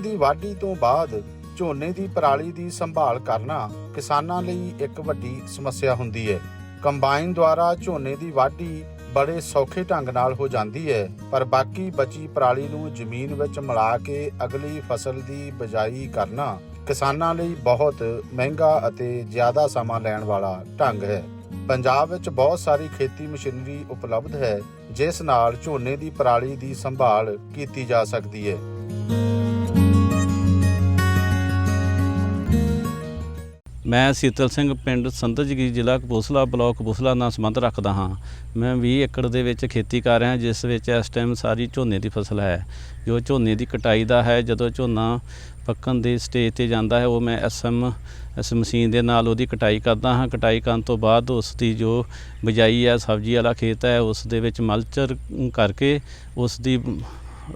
ਦੀ ਵਾਢੀ ਤੋਂ ਬਾਅਦ ਝੋਨੇ ਦੀ ਪਰਾਲੀ ਦੀ ਸੰਭਾਲ ਕਰਨਾ ਕਿਸਾਨਾਂ ਲਈ ਇੱਕ ਵੱਡੀ ਸਮੱਸਿਆ ਹੁੰਦੀ ਹੈ। ਕੰਬਾਈਨ ਦੁਆਰਾ ਝੋਨੇ ਦੀ ਵਾਢੀ ਬੜੇ ਸੌਖੇ ਢੰਗ ਨਾਲ ਹੋ ਜਾਂਦੀ ਹੈ, ਪਰ ਬਾਕੀ ਬਚੀ ਪਰਾਲੀ ਨੂੰ ਜ਼ਮੀਨ ਵਿੱਚ ਮਿਲਾ ਕੇ ਅਗਲੀ ਫਸਲ ਦੀ ਬਜਾਈ ਕਰਨਾ ਕਿਸਾਨਾਂ ਲਈ ਬਹੁਤ ਮਹਿੰਗਾ ਅਤੇ ਜ਼ਿਆਦਾ ਸਮਾਂ ਲੈਣ ਵਾਲਾ ਢੰਗ ਹੈ। ਪੰਜਾਬ ਵਿੱਚ ਬਹੁਤ ਸਾਰੀ ਖੇਤੀ ਮਸ਼ੀਨਰੀ ਉਪਲਬਧ ਹੈ, ਜਿਸ ਨਾਲ ਝੋਨੇ ਦੀ ਪਰਾਲੀ ਦੀ ਸੰਭਾਲ ਕੀਤੀ ਜਾ ਸਕਦੀ ਹੈ। ਮੈਂ ਸੀਤਲ ਸਿੰਘ ਪਿੰਡ ਸੰਤਜਗੀ ਜ਼ਿਲ੍ਹਾ ਕਪੂਰਥਲਾ ਬਲਾਕ ਕਪੂਰਥਲਾ ਨਾਲ ਸੰਬੰਧ ਰੱਖਦਾ ਹਾਂ। ਮੈਂ 20 ਏਕੜ ਦੇ ਵਿੱਚ ਖੇਤੀ ਕਰ ਰਿਹਾ, ਜਿਸ ਵਿੱਚ ਇਸ ਟਾਈਮ ਸਾਰੀ ਝੋਨੇ ਦੀ ਫਸਲ ਹੈ। ਜੋ ਝੋਨੇ ਦੀ ਕਟਾਈ ਦਾ ਹੈ, ਜਦੋਂ ਝੋਨਾ ਪੱਕਣ ਦੀ ਸਟੇਜ ਤੇ ਜਾਂਦਾ ਹੈ, ਉਹ ਮੈਂ ਐਸਐਮ ਇਸ ਮਸ਼ੀਨ ਦੇ ਨਾਲ ਉਹਦੀ ਕਟਾਈ ਕਰਦਾ ਹਾਂ। ਕਟਾਈ ਕਰਨ ਤੋਂ ਬਾਅਦ ਉਸ ਦੀ ਜੋ ਬਿਜਾਈ ਹੈ, ਸਬਜ਼ੀ ਵਾਲਾ ਖੇਤ ਹੈ, ਉਸ ਦੇ ਵਿੱਚ ਮਲਚਰ ਕਰਕੇ ਉਸ ਦੀ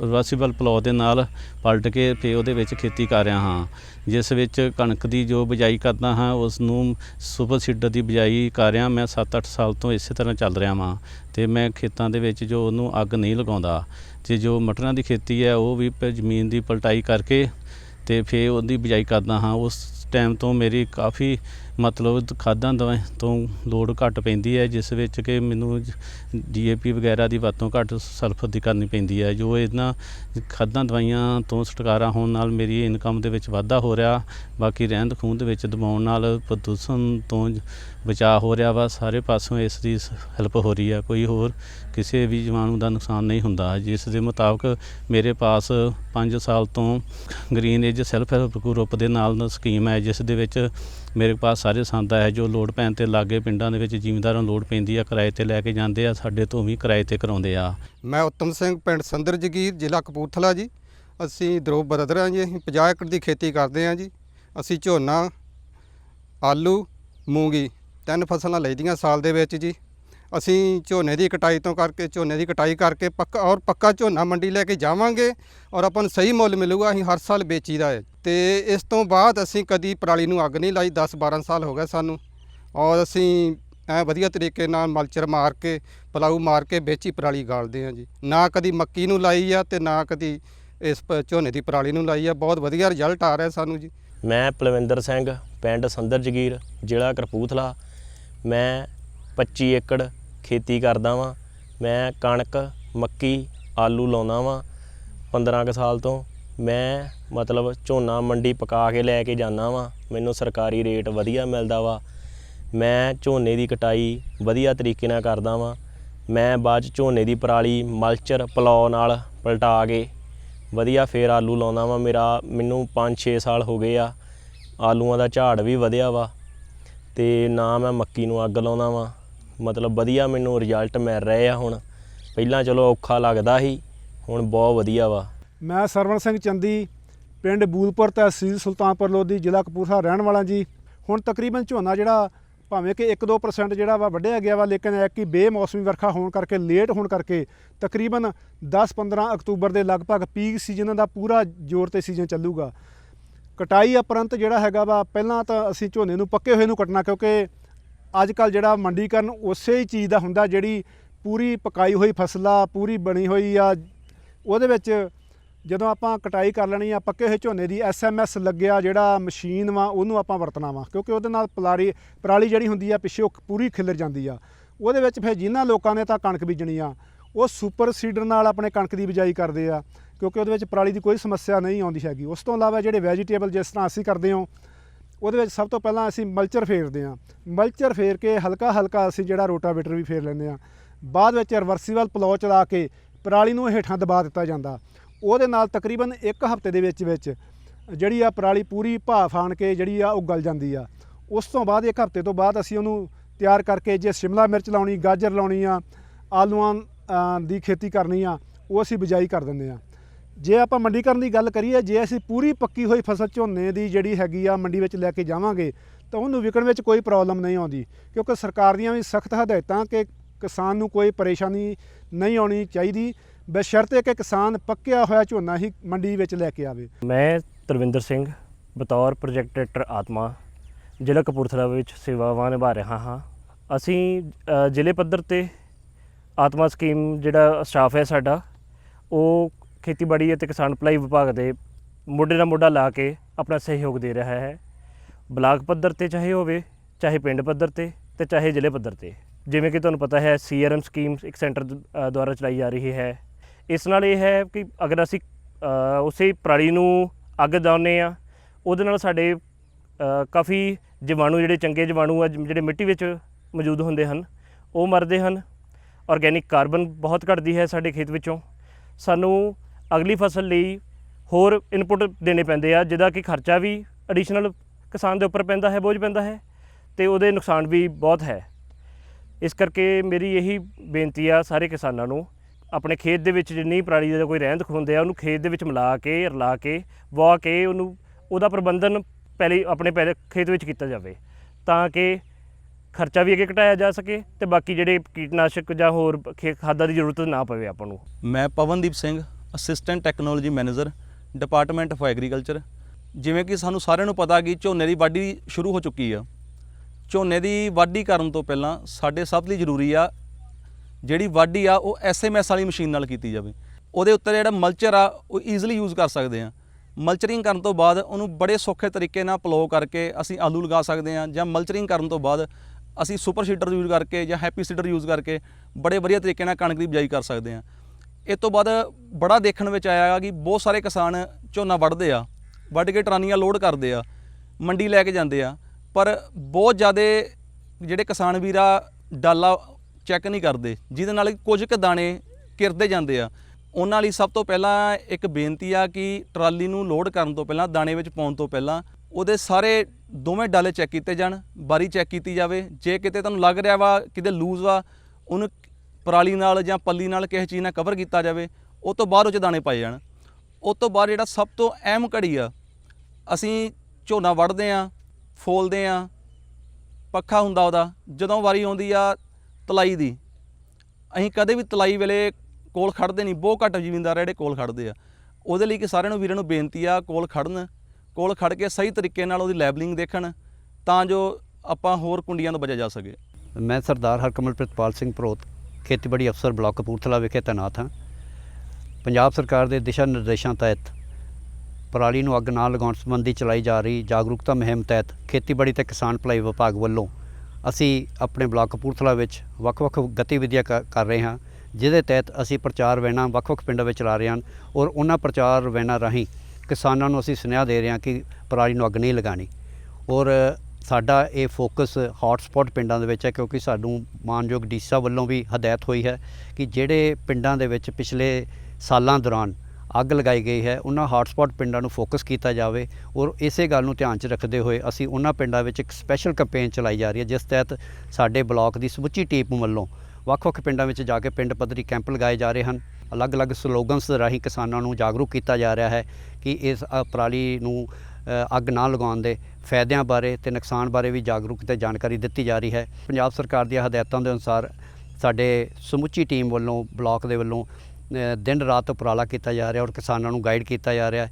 ਰਿਵਰਸੀਬਲ ਪਲੋ ਦੇ ਨਾਲ ਪਲਟ ਕੇ ਤੇ ਉਹਦੇ ਵਿੱਚ ਖੇਤੀ ਕਰ ਰਿਹਾ ਹਾਂ। ਜਿਸ ਵਿੱਚ ਕਣਕ ਦੀ ਜੋ ਬਿਜਾਈ ਕਰਦਾ ਹਾਂ ਉਸ ਨੂੰ ਸੁਪਰ ਸੀਡਰ ਦੀ ਬਿਜਾਈ ਕਰ ਰਿਹਾ। ਮੈਂ 7-8 ਸਾਲ ਤੋਂ ਇਸੇ ਤਰ੍ਹਾਂ ਚੱਲ ਰਿਹਾ ਹਾਂ ਤੇ ਮੈਂ ਖੇਤਾਂ ਦੇ ਵਿੱਚ ਜੋ ਉਹਨੂੰ ਅੱਗ ਨਹੀਂ ਲਗਾਉਂਦਾ ਤੇ ਜੋ ਮਟਰਾਂ ਦੀ ਖੇਤੀ ਹੈ, ਉਹ ਵੀ ਪ- ਜ਼ਮੀਨ ਦੀ ਪਲਟਾਈ ਕਰਕੇ ਤੇ ਫਿਰ ਉਹਦੀ ਬਿਜਾਈ ਕਰਦਾ ਹਾਂ। ਉਸ ਟਾਈਮ ਤੋਂ ਮੇਰੀ ਕਾਫੀ ਮਤਲਬ ਖਾਦਾਂ ਦਵਾਈ ਤੋਂ ਲੋੜ ਘੱਟ ਪੈਂਦੀ ਹੈ, ਜਿਸ ਵਿੱਚ ਕਿ ਮੈਨੂੰ ਡੀਏਪੀ ਵਗੈਰਾ ਦੀ ਵਰਤੋਂ ਘੱਟ ਸਲਫਰ ਦੀ ਕਰਨੀ ਪੈਂਦੀ ਹੈ। ਜੋ ਇਹਨਾਂ ਖਾਦਾਂ ਦਵਾਈਆਂ ਤੋਂ ਛੁਟਕਾਰਾ ਹੋਣ ਨਾਲ ਮੇਰੀ ਇਨਕਮ ਦੇ ਵਿੱਚ ਵਾਧਾ ਹੋ ਰਿਹਾ, ਬਾਕੀ ਰਹਿੰਦ ਖੂੰਹਦ ਵਿੱਚ ਦਬਾਉਣ ਨਾਲ ਪ੍ਰਦੂਸ਼ਣ ਤੋਂ ਬਚਾਅ ਹੋ ਰਿਹਾ ਵਾ, ਸਾਰੇ ਪਾਸੋਂ ਇਸ ਦੀ ਹੈਲਪ ਹੋ ਰਹੀ ਹੈ। ਕੋਈ ਹੋਰ ਕਿਸੇ ਵੀ ਜੀਵਾਣੂ ਦਾ ਨੁਕਸਾਨ ਨਹੀਂ ਹੁੰਦਾ। ਜਿਸ ਦੇ ਮੁਤਾਬਕ ਮੇਰੇ ਪਾਸ 5 ਸਾਲ ਤੋਂ green age self help group ਦੇ ਨਾਲ ਸਕੀਮ ਹੈ, ਜਿਸ ਦੇ ਵਿੱਚ ਮੇਰੇ ਪਾਸ ਸਾਰੇ ਸੰਦ ਹੈ, ਜੋ ਲੋਡ ਪੈਣ ਤੇ ਲਾਗੇ ਪਿੰਡਾਂ ਦੇ ਵਿੱਚ ਜ਼ਿਮੀਂਦਾਰਾਂ ਨੂੰ ਲੋਡ ਪੈਂਦੀ ਆ, ਕਿਰਾਏ ਤੇ ਲੈ ਕੇ ਜਾਂਦੇ ਆ, ਸਾਡੇ ਤੋਂ ਵੀ ਕਿਰਾਏ ਤੇ ਕਰਾਉਂਦੇ ਆ। ਮੈਂ ਉੱਤਮ ਸਿੰਘ ਪਿੰਡ ਸੰਦਰ ਜਗੀਰ, ਜ਼ਿਲ੍ਹਾ ਕਪੂਰਥਲਾ ਜੀ। ਅਸੀਂ ਦਰੋਬ ਬਰਦਰ ਹਾਂ ਜੀ, ਅਸੀਂ 50 ਏਕੜ ਦੀ ਖੇਤੀ ਕਰਦੇ ਹਾਂ ਜੀ। ਅਸੀਂ ਝੋਨਾ, ਆਲੂ, ਮੂੰਗੀ ਤਿੰਨ ਫਸਲਾਂ ਲਈਦੀਆਂ ਸਾਲ ਦੇ ਵਿੱਚ ਜੀ। ਅਸੀਂ ਝੋਨੇ ਦੀ ਕਟਾਈ ਤੋਂ ਕਰਕੇ, ਝੋਨੇ ਦੀ ਕਟਾਈ ਕਰਕੇ ਪੱਕਾ ਔਰ ਪੱਕਾ ਝੋਨਾ ਮੰਡੀ ਲੈ ਕੇ ਜਾਵਾਂਗੇ ਔਰ ਆਪਾਂ ਨੂੰ ਸਹੀ ਮੁੱਲ ਮਿਲੂਗਾ, ਅਸੀਂ ਹਰ ਸਾਲ ਵੇਚੀਦਾ ਹੈ ਤੇ ਇਸ ਤੋਂ ਬਾਅਦ ਅਸੀਂ ਕਦੀ ਪਰਾਲੀ ਨੂੰ ਅੱਗ ਨਹੀਂ ਲਾਈ 10 12 ਸਾਲ ਹੋ ਗਏ ਸਾਨੂੰ। ਔਰ ਅਸੀਂ ਐ ਵਧੀਆ ਤਰੀਕੇ ਨਾਲ ਮਲਚਰ ਮਾਰ ਕੇ, ਪਲਾਊ ਮਾਰ ਕੇ ਵੇਚੀ ਪਰਾਲੀ ਗਾਲਦੇ ਹਾਂ ਜੀ। ਨਾ ਕਦੀ ਮੱਕੀ ਨੂੰ ਲਾਈ ਆ ਤੇ ਨਾ ਕਦੀ ਇਸ ਪ- ਝੋਨੇ ਦੀ ਪਰਾਲੀ ਨੂੰ ਲਾਈ ਆ। ਬਹੁਤ ਵਧੀਆ ਰਿਜ਼ਲਟ ਆ ਰਿਹਾ ਸਾਨੂੰ ਜੀ। ਮੈਂ ਪਲਵਿੰਦਰ ਸਿੰਘ, ਪਿੰਡ ਸੰਦਰ ਜਗੀਰ, ਜ਼ਿਲ੍ਹਾ ਕਰਪੂਥਲਾ। ਮੈਂ 25 ਏਕੜ ਖੇਤੀ ਕਰਦਾ ਵਾਂ। ਮੈਂ ਕਣਕ, ਮੱਕੀ, ਆਲੂ ਲਾਉਂਦਾ ਵਾਂ। 15 ਕੁ ਸਾਲ ਤੋਂ ਮੈਂ ਮਤਲਬ ਝੋਨਾ ਮੰਡੀ ਪਕਾ ਕੇ ਲੈ ਕੇ ਜਾਂਦਾ ਵਾਂ। ਮੈਨੂੰ ਸਰਕਾਰੀ ਰੇਟ ਵਧੀਆ ਮਿਲਦਾ ਵਾ। ਮੈਂ ਝੋਨੇ ਦੀ ਕਟਾਈ ਵਧੀਆ ਤਰੀਕੇ ਨਾਲ ਕਰਦਾ ਵਾਂ। ਮੈਂ ਬਾਅਦ 'ਚ ਝੋਨੇ ਦੀ ਪਰਾਲੀ ਮਲਚਰ ਪਲੋ ਨਾਲ ਪਲਟਾ ਕੇ ਵਧੀਆ ਫੇਰ ਆਲੂ ਲਾਉਂਦਾ ਵਾਂ। ਮੇਰਾ ਮੈਨੂੰ 5-6 ਸਾਲ ਹੋ ਗਏ ਆ। ਆਲੂਆਂ ਦਾ ਝਾੜ ਵੀ ਵਧਿਆ ਵਾ ਤੇ ਨਾ ਮੈਂ ਮੱਕੀ ਨੂੰ ਅੱਗ ਲਾਉਂਦਾ ਵਾਂ। ਮਤਲਬ ਵਧੀਆ ਮੈਨੂੰ ਰਿਜ਼ਲਟ ਮਿਲ ਰਹੇ ਆ ਹੁਣ। ਪਹਿਲਾਂ ਚਲੋ ਔਖਾ ਲੱਗਦਾ ਸੀ, ਹੁਣ ਬਹੁਤ ਵਧੀਆ ਵਾ। ਮੈਂ ਸਰਵਣ ਸਿੰਘ ਚੰਦੀ, ਪਿੰਡ ਬੂਲਪੁਰ ਤਹਿਸੀਲ ਸੁਲਤਾਨਪੁਰ ਲੋਧੀ, ਜ਼ਿਲ੍ਹਾ ਕਪੂਰਥਲਾ ਰਹਿਣ ਵਾਲਾ ਜੀ। ਹੁਣ ਤਕਰੀਬਨ ਝੋਨਾ ਜਿਹੜਾ ਭਾਵੇਂ ਕਿ 1-2% ਜਿਹੜਾ ਵਾ ਵੱਢਿਆ ਗਿਆ ਵਾ, ਲੇਕਿਨ ਇਹ ਕਿ ਬੇਮੌਸਮੀ ਵਰਖਾ ਹੋਣ ਕਰਕੇ ਲੇਟ ਹੋਣ ਕਰਕੇ ਤਕਰੀਬਨ 10-15 ਅਕਤੂਬਰ ਦੇ ਲਗਭਗ ਪੀਕ ਸੀਜ਼ਨ ਦਾ ਪੂਰਾ ਜ਼ੋਰ ਤੇ ਸੀਜ਼ਨ ਚੱਲੂਗਾ। ਕਟਾਈ ਉਪਰੰਤ ਜਿਹੜਾ ਹੈਗਾ ਵਾ, ਪਹਿਲਾਂ ਤਾਂ ਅਸੀਂ ਝੋਨੇ ਨੂੰ ਪੱਕੇ ਹੋਏ ਨੂੰ ਕੱਟਣਾ, ਕਿਉਂਕਿ ਅੱਜ ਕੱਲ ਜਿਹੜਾ ਮੰਡੀਕਰਨ ਉਸੇ ਹੀ ਚੀਜ਼ ਦਾ ਹੁੰਦਾ ਜਿਹੜੀ ਪੂਰੀ ਪਕਾਈ ਹੋਈ ਫਸਲ ਆ ਪੂਰੀ ਬਣੀ ਹੋਈ ਆ। ਉਹਦੇ ਵਿੱਚ ਜਦੋਂ ਆਪਾਂ ਕਟਾਈ ਕਰ ਲੈਣੀ ਆ, ਪੱਕੇ ਹੋਏ ਝੋਨੇ ਦੀ ਐਸਐਮਐਸ ਲੱਗਿਆ ਜਿਹੜਾ ਮਸ਼ੀਨ ਵਾ, ਉਹਨੂੰ ਆਪਾਂ ਵਰਤਣਾ ਵਾ। ਕਿਉਂਕਿ ਉਹਦੇ ਨਾਲ ਪਲਾਰੀ, ਪਰਾਲੀ ਜਿਹੜੀ ਹੁੰਦੀ ਆ, ਪਿੱਛੇ ਉਹ ਪੂਰੀ ਖਿਲਰ ਜਾਂਦੀ ਆ। ਉਹਦੇ ਵਿੱਚ ਫਿਰ ਜਿਨ੍ਹਾਂ ਲੋਕਾਂ ਨੇ ਤਾਂ ਕਣਕ ਬੀਜਣੀ ਆ, ਉਹ ਸੁਪਰ ਸੀਡਰ ਨਾਲ ਆਪਣੇ ਕਣਕ ਦੀ ਬਿਜਾਈ ਕਰਦੇ ਆ। ਕਿਉਂਕਿ ਉਹਦੇ ਵਿੱਚ ਪਰਾਲੀ ਦੀ ਕੋਈ ਸਮੱਸਿਆ ਨਹੀਂ ਆਉਂਦੀ ਹੈਗੀ। ਉਸ ਤੋਂ ਇਲਾਵਾ ਜਿਹੜੇ ਵੈਜੀਟੇਬਲ ਜਿਸ ਤਰ੍ਹਾਂ ਅਸੀਂ ਕਰਦੇ ਹਾਂ ਉਹਦੇ ਵਿੱਚ ਸਭ ਤੋਂ ਪਹਿਲਾਂ ਅਸੀਂ ਮਲਚਰ ਫੇਰਦੇ ਹਾਂ। ਮਲਚਰ ਫੇਰ ਕੇ ਹਲਕਾ ਹਲਕਾ ਅਸੀਂ ਜਿਹੜਾ ਰੋਟਾਵੇਟਰ ਵੀ ਫੇਰ ਲੈਂਦੇ ਹਾਂ। ਬਾਅਦ ਵਿੱਚ ਰਿਵਰਸੀਬਲ ਪਲੋ ਚਲਾ ਕੇ ਪਰਾਲੀ ਨੂੰ ਹੇਠਾਂ ਦਬਾ ਦਿੱਤਾ ਜਾਂਦਾ। ਉਹਦੇ ਨਾਲ ਤਕਰੀਬਨ ਇੱਕ ਹਫ਼ਤੇ ਦੇ ਵਿੱਚ ਵਿੱਚ ਜਿਹੜੀ ਆ ਪਰਾਲੀ ਪੂਰੀ ਭਾਫ ਆਣ ਕੇ ਜਿਹੜੀ ਆ ਉਹ ਗਲ ਜਾਂਦੀ ਆ। ਉਸ ਤੋਂ ਬਾਅਦ ਇੱਕ ਹਫ਼ਤੇ ਤੋਂ ਬਾਅਦ ਅਸੀਂ ਉਹਨੂੰ ਤਿਆਰ ਕਰਕੇ ਜੇ ਸ਼ਿਮਲਾ ਮਿਰਚ ਲਾਉਣੀ, ਗਾਜਰ ਲਾਉਣੀ ਆ, ਆਲੂਆਂ ਦੀ ਖੇਤੀ ਕਰਨੀ ਆ, ਉਹ ਅਸੀਂ ਬਿਜਾਈ ਕਰ ਦਿੰਦੇ ਆ ਜੇ ਆਪਾਂ ਮੰਡੀਕਰਨ ਦੀ ਗੱਲ ਕਰੀਏ, ਜੇ ਅਸੀਂ ਪੂਰੀ ਪੱਕੀ ਹੋਈ ਫਸਲ ਝੋਨੇ ਦੀ ਜਿਹੜੀ ਹੈਗੀ ਆ ਮੰਡੀ ਵਿੱਚ ਲੈ ਕੇ ਜਾਵਾਂਗੇ, ਤਾਂ ਉਹਨੂੰ ਵਿਕਣ ਵਿੱਚ ਕੋਈ ਪ੍ਰੋਬਲਮ ਨਹੀਂ ਆਉਂਦੀ। ਕਿਉਂਕਿ ਸਰਕਾਰ ਦੀਆਂ ਵੀ ਸਖਤ ਹਦਾਇਤਾਂ ਕਿ ਕਿਸਾਨ ਨੂੰ ਕੋਈ ਪਰੇਸ਼ਾਨੀ ਨਹੀਂ ਆਉਣੀ ਚਾਹੀਦੀ। ਬਸ਼ਰਤੇ ਕਿ ਕਿਸਾਨ ਪੱਕਿਆ ਹੋਇਆ ਝੋਨਾ ਹੀ ਮੰਡੀ ਵਿੱਚ ਲੈ ਕੇ ਆਵੇ। ਮੈਂ ਤਰਵਿੰਦਰ ਸਿੰਘ, ਬਤੌਰ ਪ੍ਰੋਜੈਕਟ ਡਾਇਰੈਕਟਰ ਆਤਮਾ, ਜ਼ਿਲ੍ਹਾ ਕਪੂਰਥਲਾ ਵਿੱਚ ਸੇਵਾਵਾਂ ਨਿਭਾ ਰਿਹਾ ਹਾਂ। ਅਸੀਂ ਜ਼ਿਲ੍ਹੇ ਪੱਧਰ ਤੇ ਆਤਮਾ ਸਕੀਮ ਜਿਹੜਾ ਸਟਾਫ ਹੈ ਸਾਡਾ, ਉਹ ਖੇਤੀਬਾੜੀ ਅਤੇ ਕਿਸਾਨ ਭਲਾਈ ਵਿਭਾਗ ਦੇ ਮੋਢੇ ਨਾਲ ਮੋਢਾ ਲਾ ਕੇ ਆਪਣਾ ਸਹਿਯੋਗ ਦੇ ਰਿਹਾ ਹੈ। ਬਲਾਕ ਪੱਧਰ ਤੇ ਚਾਹੇ ਹੋਵੇ, ਚਾਹੇ ਪਿੰਡ ਪੱਧਰ ਤੇ ਤੇ ਚਾਹੇ ਜ਼ਿਲ੍ਹੇ ਪੱਧਰ ਤੇ। ਜਿਵੇਂ ਕਿ ਤੁਹਾਨੂੰ ਪਤਾ ਹੈ, ਸੀਆਰਐਮ ਸਕੀਮ ਇੱਕ ਸੈਂਟਰ ਦੁਆਰਾ ਚਲਾਈ ਜਾ ਰਹੀ ਹੈ। ਇਸ ਨਾਲ ਇਹ ਹੈ ਕਿ ਅਗਰ ਅਸੀਂ ਉਸੇ ਪਰਾਲੀ ਨੂੰ ਅੱਗ ਲਾਉਂਦੇ ਆ ਉਹਦੇ ਨਾਲ ਸਾਡੇ ਕਾਫੀ ਜੀਵਾਣੂ ਜਿਹੜੇ ਚੰਗੇ ਜੀਵਾਣੂ ਆ, ਜਿਹੜੇ ਮਿੱਟੀ ਵਿੱਚ ਮੌਜੂਦ ਹੁੰਦੇ ਹਨ, ਉਹ ਮਰਦੇ ਹਨ। ਆਰਗੈਨਿਕ ਕਾਰਬਨ ਬਹੁਤ ਘਟਦੀ ਹੈ ਸਾਡੇ ਖੇਤ ਵਿੱਚੋਂ। ਸਾਨੂੰ ਅਗਲੀ ਫਸਲ ਲਈ ਹੋਰ ਇਨਪੁਟ ਦੇਣੇ ਪੈਂਦੇ ਆ, ਜਿਹਦਾ ਕਿ ਖਰਚਾ ਵੀ ਐਡੀਸ਼ਨਲ ਕਿਸਾਨ ਦੇ ਉੱਪਰ ਪੈਂਦਾ ਹੈ, ਬੋਝ ਪੈਂਦਾ ਹੈ ਤੇ ਉਹਦੇ ਨੁਕਸਾਨ ਵੀ ਬਹੁਤ ਹੈ। ਇਸ ਕਰਕੇ ਮੇਰੀ ਇਹੀ ਬੇਨਤੀ ਆ ਸਾਰੇ ਕਿਸਾਨਾਂ ਨੂੰ, ਆਪਣੇ ਖੇਤ ਦੇ ਵਿੱਚ ਜਿੰਨੀ ਪਰਾਲੀ ਦਾ ਕੋਈ ਰਹਿੰਦ ਖੁੰਦੇ ਆ, ਉਹਨੂੰ ਖੇਤ ਦੇ ਵਿੱਚ ਮਿਲਾ ਕੇ, ਰਲਾ ਕੇ ਵਾਹ ਕੇ ਉਹਨੂੰ, ਉਹਦਾ ਪ੍ਰਬੰਧਨ ਪਹਿਲੇ ਆਪਣੇ ਪਹਿਲੇ ਖੇਤ ਵਿੱਚ ਕੀਤਾ ਜਾਵੇ, ਤਾਂ ਕਿ ਖਰਚਾ ਵੀ ਅੱਗੇ ਘਟਾਇਆ ਜਾ ਸਕੇ ਤੇ ਬਾਕੀ ਜਿਹੜੇ ਕੀਟਨਾਸ਼ਕ ਜਾਂ ਹੋਰ ਖੇ- ਖਾਦਾਂ ਦੀ ਜ਼ਰੂਰਤ ਨਾ ਪਵੇ ਆਪਾਂ ਨੂੰ। ਮੈਂ Pavandeep Singh assistant technology manager, department of agriculture. ਜਿਵੇਂ ਕਿ ਸਾਨੂੰ ਸਾਰਿਆਂ ਨੂੰ ਪਤਾ ਕਿ ਝੋਨੇ ਦੀ ਵਾਢੀ ਸ਼ੁਰੂ ਹੋ ਚੁੱਕੀ ਆ। ਝੋਨੇ ਦੀ ਵਾਢੀ ਕਰਨ ਤੋਂ ਪਹਿਲਾਂ ਸਾਡੇ ਸਭ ਲਈ ਜ਼ਰੂਰੀ ਆ, ਜਿਹੜੀ ਵਾਢੀ ਆ, ਉਹ ਐਸਐਮਐਸ ਵਾਲੀ ਮਸ਼ੀਨ ਨਾਲ ਕੀਤੀ ਜਾਵੇ। ਉਹਦੇ ਉੱਤੇ ਜਿਹੜਾ ਮਲਚਰ ਆ, ਉਹ ਈਜ਼ੀਲੀ ਯੂਜ਼ ਕਰ ਸਕਦੇ ਆ। ਮਲਚਰਿੰਗ ਕਰਨ ਤੋਂ ਬਾਅਦ ਉਹਨੂੰ ਬੜੇ ਸੌਖੇ ਤਰੀਕੇ ਨਾਲ ਪਲੋ ਕਰਕੇ ਅਸੀਂ ਆਲੂ ਲਗਾ ਸਕਦੇ ਆ, ਜਾਂ ਮਲਚਰਿੰਗ ਕਰਨ ਤੋਂ ਬਾਅਦ ਅਸੀਂ ਸੁਪਰ ਸੀਡਰ ਯੂਜ਼ ਕਰਕੇ ਜਾਂ ਹੈਪੀ ਸੀਡਰ ਯੂਜ਼ ਕਰਕੇ ਬੜੇ ਵਧੀਆ ਤਰੀਕੇ ਨਾਲ ਕਣਕ ਦੀ ਬਿਜਾਈ ਕਰ ਸਕਦੇ ਆ। ਇਹ ਤੋਂ ਬਾਅਦ ਬੜਾ ਦੇਖਣ ਵਿੱਚ ਆਇਆ ਗਾ ਕਿ ਬਹੁਤ ਸਾਰੇ ਕਿਸਾਨ ਝੋਨਾ ਵੱਢਦੇ ਆ, ਵੱਢ ਕੇ ਟਰਾਲੀਆਂ ਲੋਡ ਕਰਦੇ ਆ, ਮੰਡੀ ਲੈ ਕੇ ਜਾਂਦੇ ਆ, ਪਰ ਬਹੁਤ ਜ਼ਿਆਦਾ ਜਿਹੜੇ ਕਿਸਾਨ ਵੀਰ ਆ, ਡਾਲਾ ਚੈੱਕ ਨਹੀਂ ਕਰਦੇ, ਜਿਹਦੇ ਨਾਲ ਕੁਝ ਕੁ ਦਾਣੇ ਕਿਰਦੇ ਜਾਂਦੇ ਆ। ਉਹਨਾਂ ਲਈ ਸਭ ਤੋਂ ਪਹਿਲਾਂ ਇੱਕ ਬੇਨਤੀ ਆ ਕਿ ਟਰਾਲੀ ਨੂੰ ਲੋਡ ਕਰਨ ਤੋਂ ਪਹਿਲਾਂ, ਦਾਣੇ ਵਿੱਚ ਪਾਉਣ ਤੋਂ ਪਹਿਲਾਂ ਉਹਦੇ ਸਾਰੇ ਦੋਵੇਂ ਡਾਲੇ ਚੈੱਕ ਕੀਤੇ ਜਾਣ ਬਾਰੀ ਚੈੱਕ ਕੀਤੀ ਜਾਵੇ। ਜੇ ਕਿਤੇ ਤੁਹਾਨੂੰ ਲੱਗ ਰਿਹਾ ਵਾ, ਕਿਤੇ ਲੂਜ਼ ਵਾ, ਉਹਨੂੰ ਪਰਾਲੀ ਨਾਲ ਜਾਂ ਪੱਲੀ ਨਾਲ ਕਿਸੇ ਚੀਜ਼ ਨਾਲ ਕਵਰ ਕੀਤਾ ਜਾਵੇ, ਉਹ ਤੋਂ ਬਾਅਦ ਉਹ 'ਚ ਦਾਣੇ ਪਾਏ ਜਾਣ। ਉਹ ਤੋਂ ਬਾਅਦ ਜਿਹੜਾ ਸਭ ਤੋਂ ਅਹਿਮ ਘੜੀ ਆ, ਅਸੀਂ ਝੋਨਾ ਵੱਢਦੇ ਆ, ਫੋਲਦੇ ਆ, ਪੱਖਾ ਹੁੰਦਾ ਉਹਦਾ, ਜਦੋਂ ਵਾਰੀ ਆਉਂਦੀ ਆ ਤਲਾਈ ਦੀ, ਅਸੀਂ ਕਦੇ ਵੀ ਤਲਾਈ ਵੇਲੇ ਕੋਲ ਖੜਦੇ ਨਹੀਂ, ਬਹੁਤ ਘੱਟ ਜ਼ਿਮੀਂਦਾਰ ਆ ਜਿਹੜੇ ਕੋਲ ਖੜਦੇ ਆ। ਉਹਦੇ ਲਈ ਕਿ ਸਾਰਿਆਂ ਨੂੰ, ਵੀਰਾਂ ਨੂੰ ਬੇਨਤੀ ਆ, ਕੋਲ ਖੜਨ ਕੋਲ ਖੜ ਕੇ ਸਹੀ ਤਰੀਕੇ ਨਾਲ ਉਹਦੀ ਲੈਬਲਿੰਗ ਦੇਖਣ, ਤਾਂ ਜੋ ਆਪਾਂ ਹੋਰ ਕੁੰਡੀਆਂ ਤੋਂ ਬਚਿਆ ਜਾ ਸਕੇ। ਮੈਂ ਸਰਦਾਰ ਹਰਕਮਲ ਪ੍ਰਿਤਪਾਲ ਸਿੰਘ ਪ੍ਰੋਤ ਖੇਤੀਬਾੜੀ ਅਫਸਰ ਬਲਾਕ ਕਪੂਰਥਲਾ ਵਿਖੇ ਤੈਨਾਤ ਹਾਂ। ਪੰਜਾਬ ਸਰਕਾਰ ਦੇ ਦਿਸ਼ਾ ਨਿਰਦੇਸ਼ਾਂ ਤਹਿਤ ਪਰਾਲੀ ਨੂੰ ਅੱਗ ਨਾ ਲਗਾਉਣ ਸੰਬੰਧੀ ਚਲਾਈ ਜਾ ਰਹੀ ਜਾਗਰੂਕਤਾ ਮੁਹਿੰਮ ਤਹਿਤ ਖੇਤੀਬਾੜੀ ਤੇ ਕਿਸਾਨ ਭਲਾਈ ਵਿਭਾਗ ਵੱਲੋਂ ਅਸੀਂ ਆਪਣੇ ਬਲਾਕ ਕਪੂਰਥਲਾ ਵਿੱਚ ਵੱਖ-ਵੱਖ ਗਤੀਵਿਧੀਆਂ ਕ- ਕਰ ਰਹੇ ਹਾਂ, ਜਿਹਦੇ ਤਹਿਤ ਅਸੀਂ ਪ੍ਰਚਾਰ ਵੈਨਾਂ ਵੱਖ-ਵੱਖ ਪਿੰਡਾਂ ਵਿੱਚ ਚਲਾ ਰਹੇ ਹਾਂ ਔਰ ਉਹਨਾਂ ਪ੍ਰਚਾਰ ਵੈਨਾਂ ਰਾਹੀਂ ਕਿਸਾਨਾਂ ਨੂੰ ਅਸੀਂ ਸੁਨੇਹਾ ਦੇ ਰਹੇ ਹਾਂ ਕਿ ਪਰਾਲੀ ਨੂੰ ਅੱਗ ਨਹੀਂ ਲਗਾਣੀ ਔਰ ਸਾਡਾ ਇਹ ਫੋਕਸ ਹੌਟਸਪੌਟ ਪਿੰਡਾਂ ਦੇ ਵਿੱਚ ਹੈ ਕਿਉਂਕਿ ਸਾਨੂੰ ਮਾਨਯੋਗ ਡੀਸਾ ਵੱਲੋਂ ਵੀ ਹਦਾਇਤ ਹੋਈ ਹੈ ਕਿ ਜਿਹੜੇ ਪਿੰਡਾਂ ਦੇ ਵਿੱਚ ਪਿਛਲੇ ਸਾਲਾਂ ਦੌਰਾਨ ਅੱਗ ਲਗਾਈ ਗਈ ਹੈ, ਉਹਨਾਂ ਹੌਟਸਪੌਟ ਪਿੰਡਾਂ ਨੂੰ ਫੋਕਸ ਕੀਤਾ ਜਾਵੇ ਔਰ ਇਸੇ ਗੱਲ ਨੂੰ ਧਿਆਨ 'ਚ ਰੱਖਦੇ ਹੋਏ ਅਸੀਂ ਉਹਨਾਂ ਪਿੰਡਾਂ ਵਿੱਚ ਇੱਕ ਸਪੈਸ਼ਲ ਕੈਂਪੇਨ ਚਲਾਈ ਜਾ ਰਹੀ ਹੈ, ਜਿਸ ਤਹਿਤ ਸਾਡੇ ਬਲਾਕ ਦੀ ਸਮੁੱਚੀ ਟੀਮ ਵੱਲੋਂ ਵੱਖ-ਵੱਖ ਪਿੰਡਾਂ ਵਿੱਚ ਜਾ ਕੇ ਪਿੰਡ ਪੱਧਰੀ ਕੈਂਪ ਲਗਾਏ ਜਾ ਰਹੇ ਹਨ। ਅਲੱਗ-ਅਲੱਗ ਸਲੋਗਨਸ ਰਾਹੀਂ ਕਿਸਾਨਾਂ ਨੂੰ ਜਾਗਰੂਕ ਕੀਤਾ ਜਾ ਰਿਹਾ ਹੈ ਕਿ ਇਸ ਪਰਾਲੀ ਨੂੰ ਅੱਗ ਨਾ ਲਗਾਉਣ ਦੇ ਫਾਇਦਿਆਂ ਬਾਰੇ ਤੇ ਨੁਕਸਾਨ ਬਾਰੇ ਵੀ ਜਾਗਰੂਕ ਤੇ ਜਾਣਕਾਰੀ ਦਿੱਤੀ ਜਾ ਰਹੀ ਹੈ। ਪੰਜਾਬ ਸਰਕਾਰ ਦੀਆਂ ਹਦਾਇਤਾਂ ਦੇ ਅਨੁਸਾਰ ਸਾਡੇ ਸਮੁੱਚੀ ਟੀਮ ਵੱਲੋਂ, ਬਲਾਕ ਦੇ ਵੱਲੋਂ ਦਿਨ ਰਾਤ ਉਪਰਾਲਾ ਕੀਤਾ ਜਾ ਰਿਹਾ ਔਰ ਕਿਸਾਨਾਂ ਨੂੰ ਗਾਈਡ ਕੀਤਾ ਜਾ ਰਿਹਾ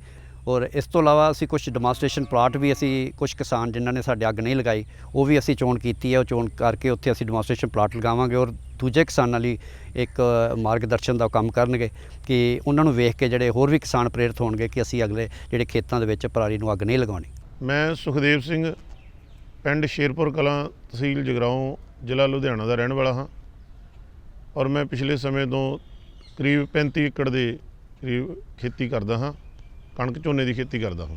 ਔਰ ਇਸ ਤੋਂ ਇਲਾਵਾ ਅਸੀਂ ਕੁਝ ਡੈਮੋਨਸਟ੍ਰੇਸ਼ਨ ਪਲਾਟ ਵੀ ਅਸੀਂ ਕੁਝ ਕਿਸਾਨ ਜਿਨ੍ਹਾਂ ਨੇ ਸਾਡੇ ਅੱਗ ਨਹੀਂ ਲਗਾਈ, ਉਹ ਵੀ ਅਸੀਂ ਚੋਣ ਕੀਤੀ ਹੈ। ਉਹ ਚੋਣ ਕਰਕੇ ਉੱਥੇ ਅਸੀਂ ਡੈਮੋਨਸਟ੍ਰੇਸ਼ਨ ਪਲਾਟ ਲਗਾਵਾਂਗੇ ਔਰ ਦੂਜੇ ਕਿਸਾਨਾਂ ਲਈ ਇੱਕ ਮਾਰਗਦਰਸ਼ਨ ਦਾ ਕੰਮ ਕਰਨਗੇ ਕਿ ਉਹਨਾਂ ਨੂੰ ਵੇਖ ਕੇ ਜਿਹੜੇ ਹੋਰ ਵੀ ਕਿਸਾਨ ਪ੍ਰੇਰਿਤ ਹੋਣਗੇ ਕਿ ਅਸੀਂ ਅਗਲੇ ਜਿਹੜੇ ਖੇਤਾਂ ਦੇ ਵਿੱਚ ਪਰਾਲੀ ਨੂੰ ਅੱਗ ਨਹੀਂ ਲਗਾਉਣੀ। ਮੈਂ ਸੁਖਦੇਵ ਸਿੰਘ, ਪਿੰਡ ਸ਼ੇਰਪੁਰ ਕਲਾਂ ਤਹਿਸੀਲ ਜਗਰਾਉਂ, ਜ਼ਿਲ੍ਹਾ ਲੁਧਿਆਣਾ ਦਾ ਰਹਿਣ ਵਾਲਾ ਹਾਂ। ਔਰ ਮੈਂ ਪਿਛਲੇ ਸਮੇਂ ਤੋਂ ਕਰੀਬ 35 ਏਕੜ ਦੇ ਕਰੀਬ ਖੇਤੀ ਕਰਦਾ ਹਾਂ, ਕਣਕ ਝੋਨੇ ਦੀ ਖੇਤੀ ਕਰਦਾ ਹਾਂ।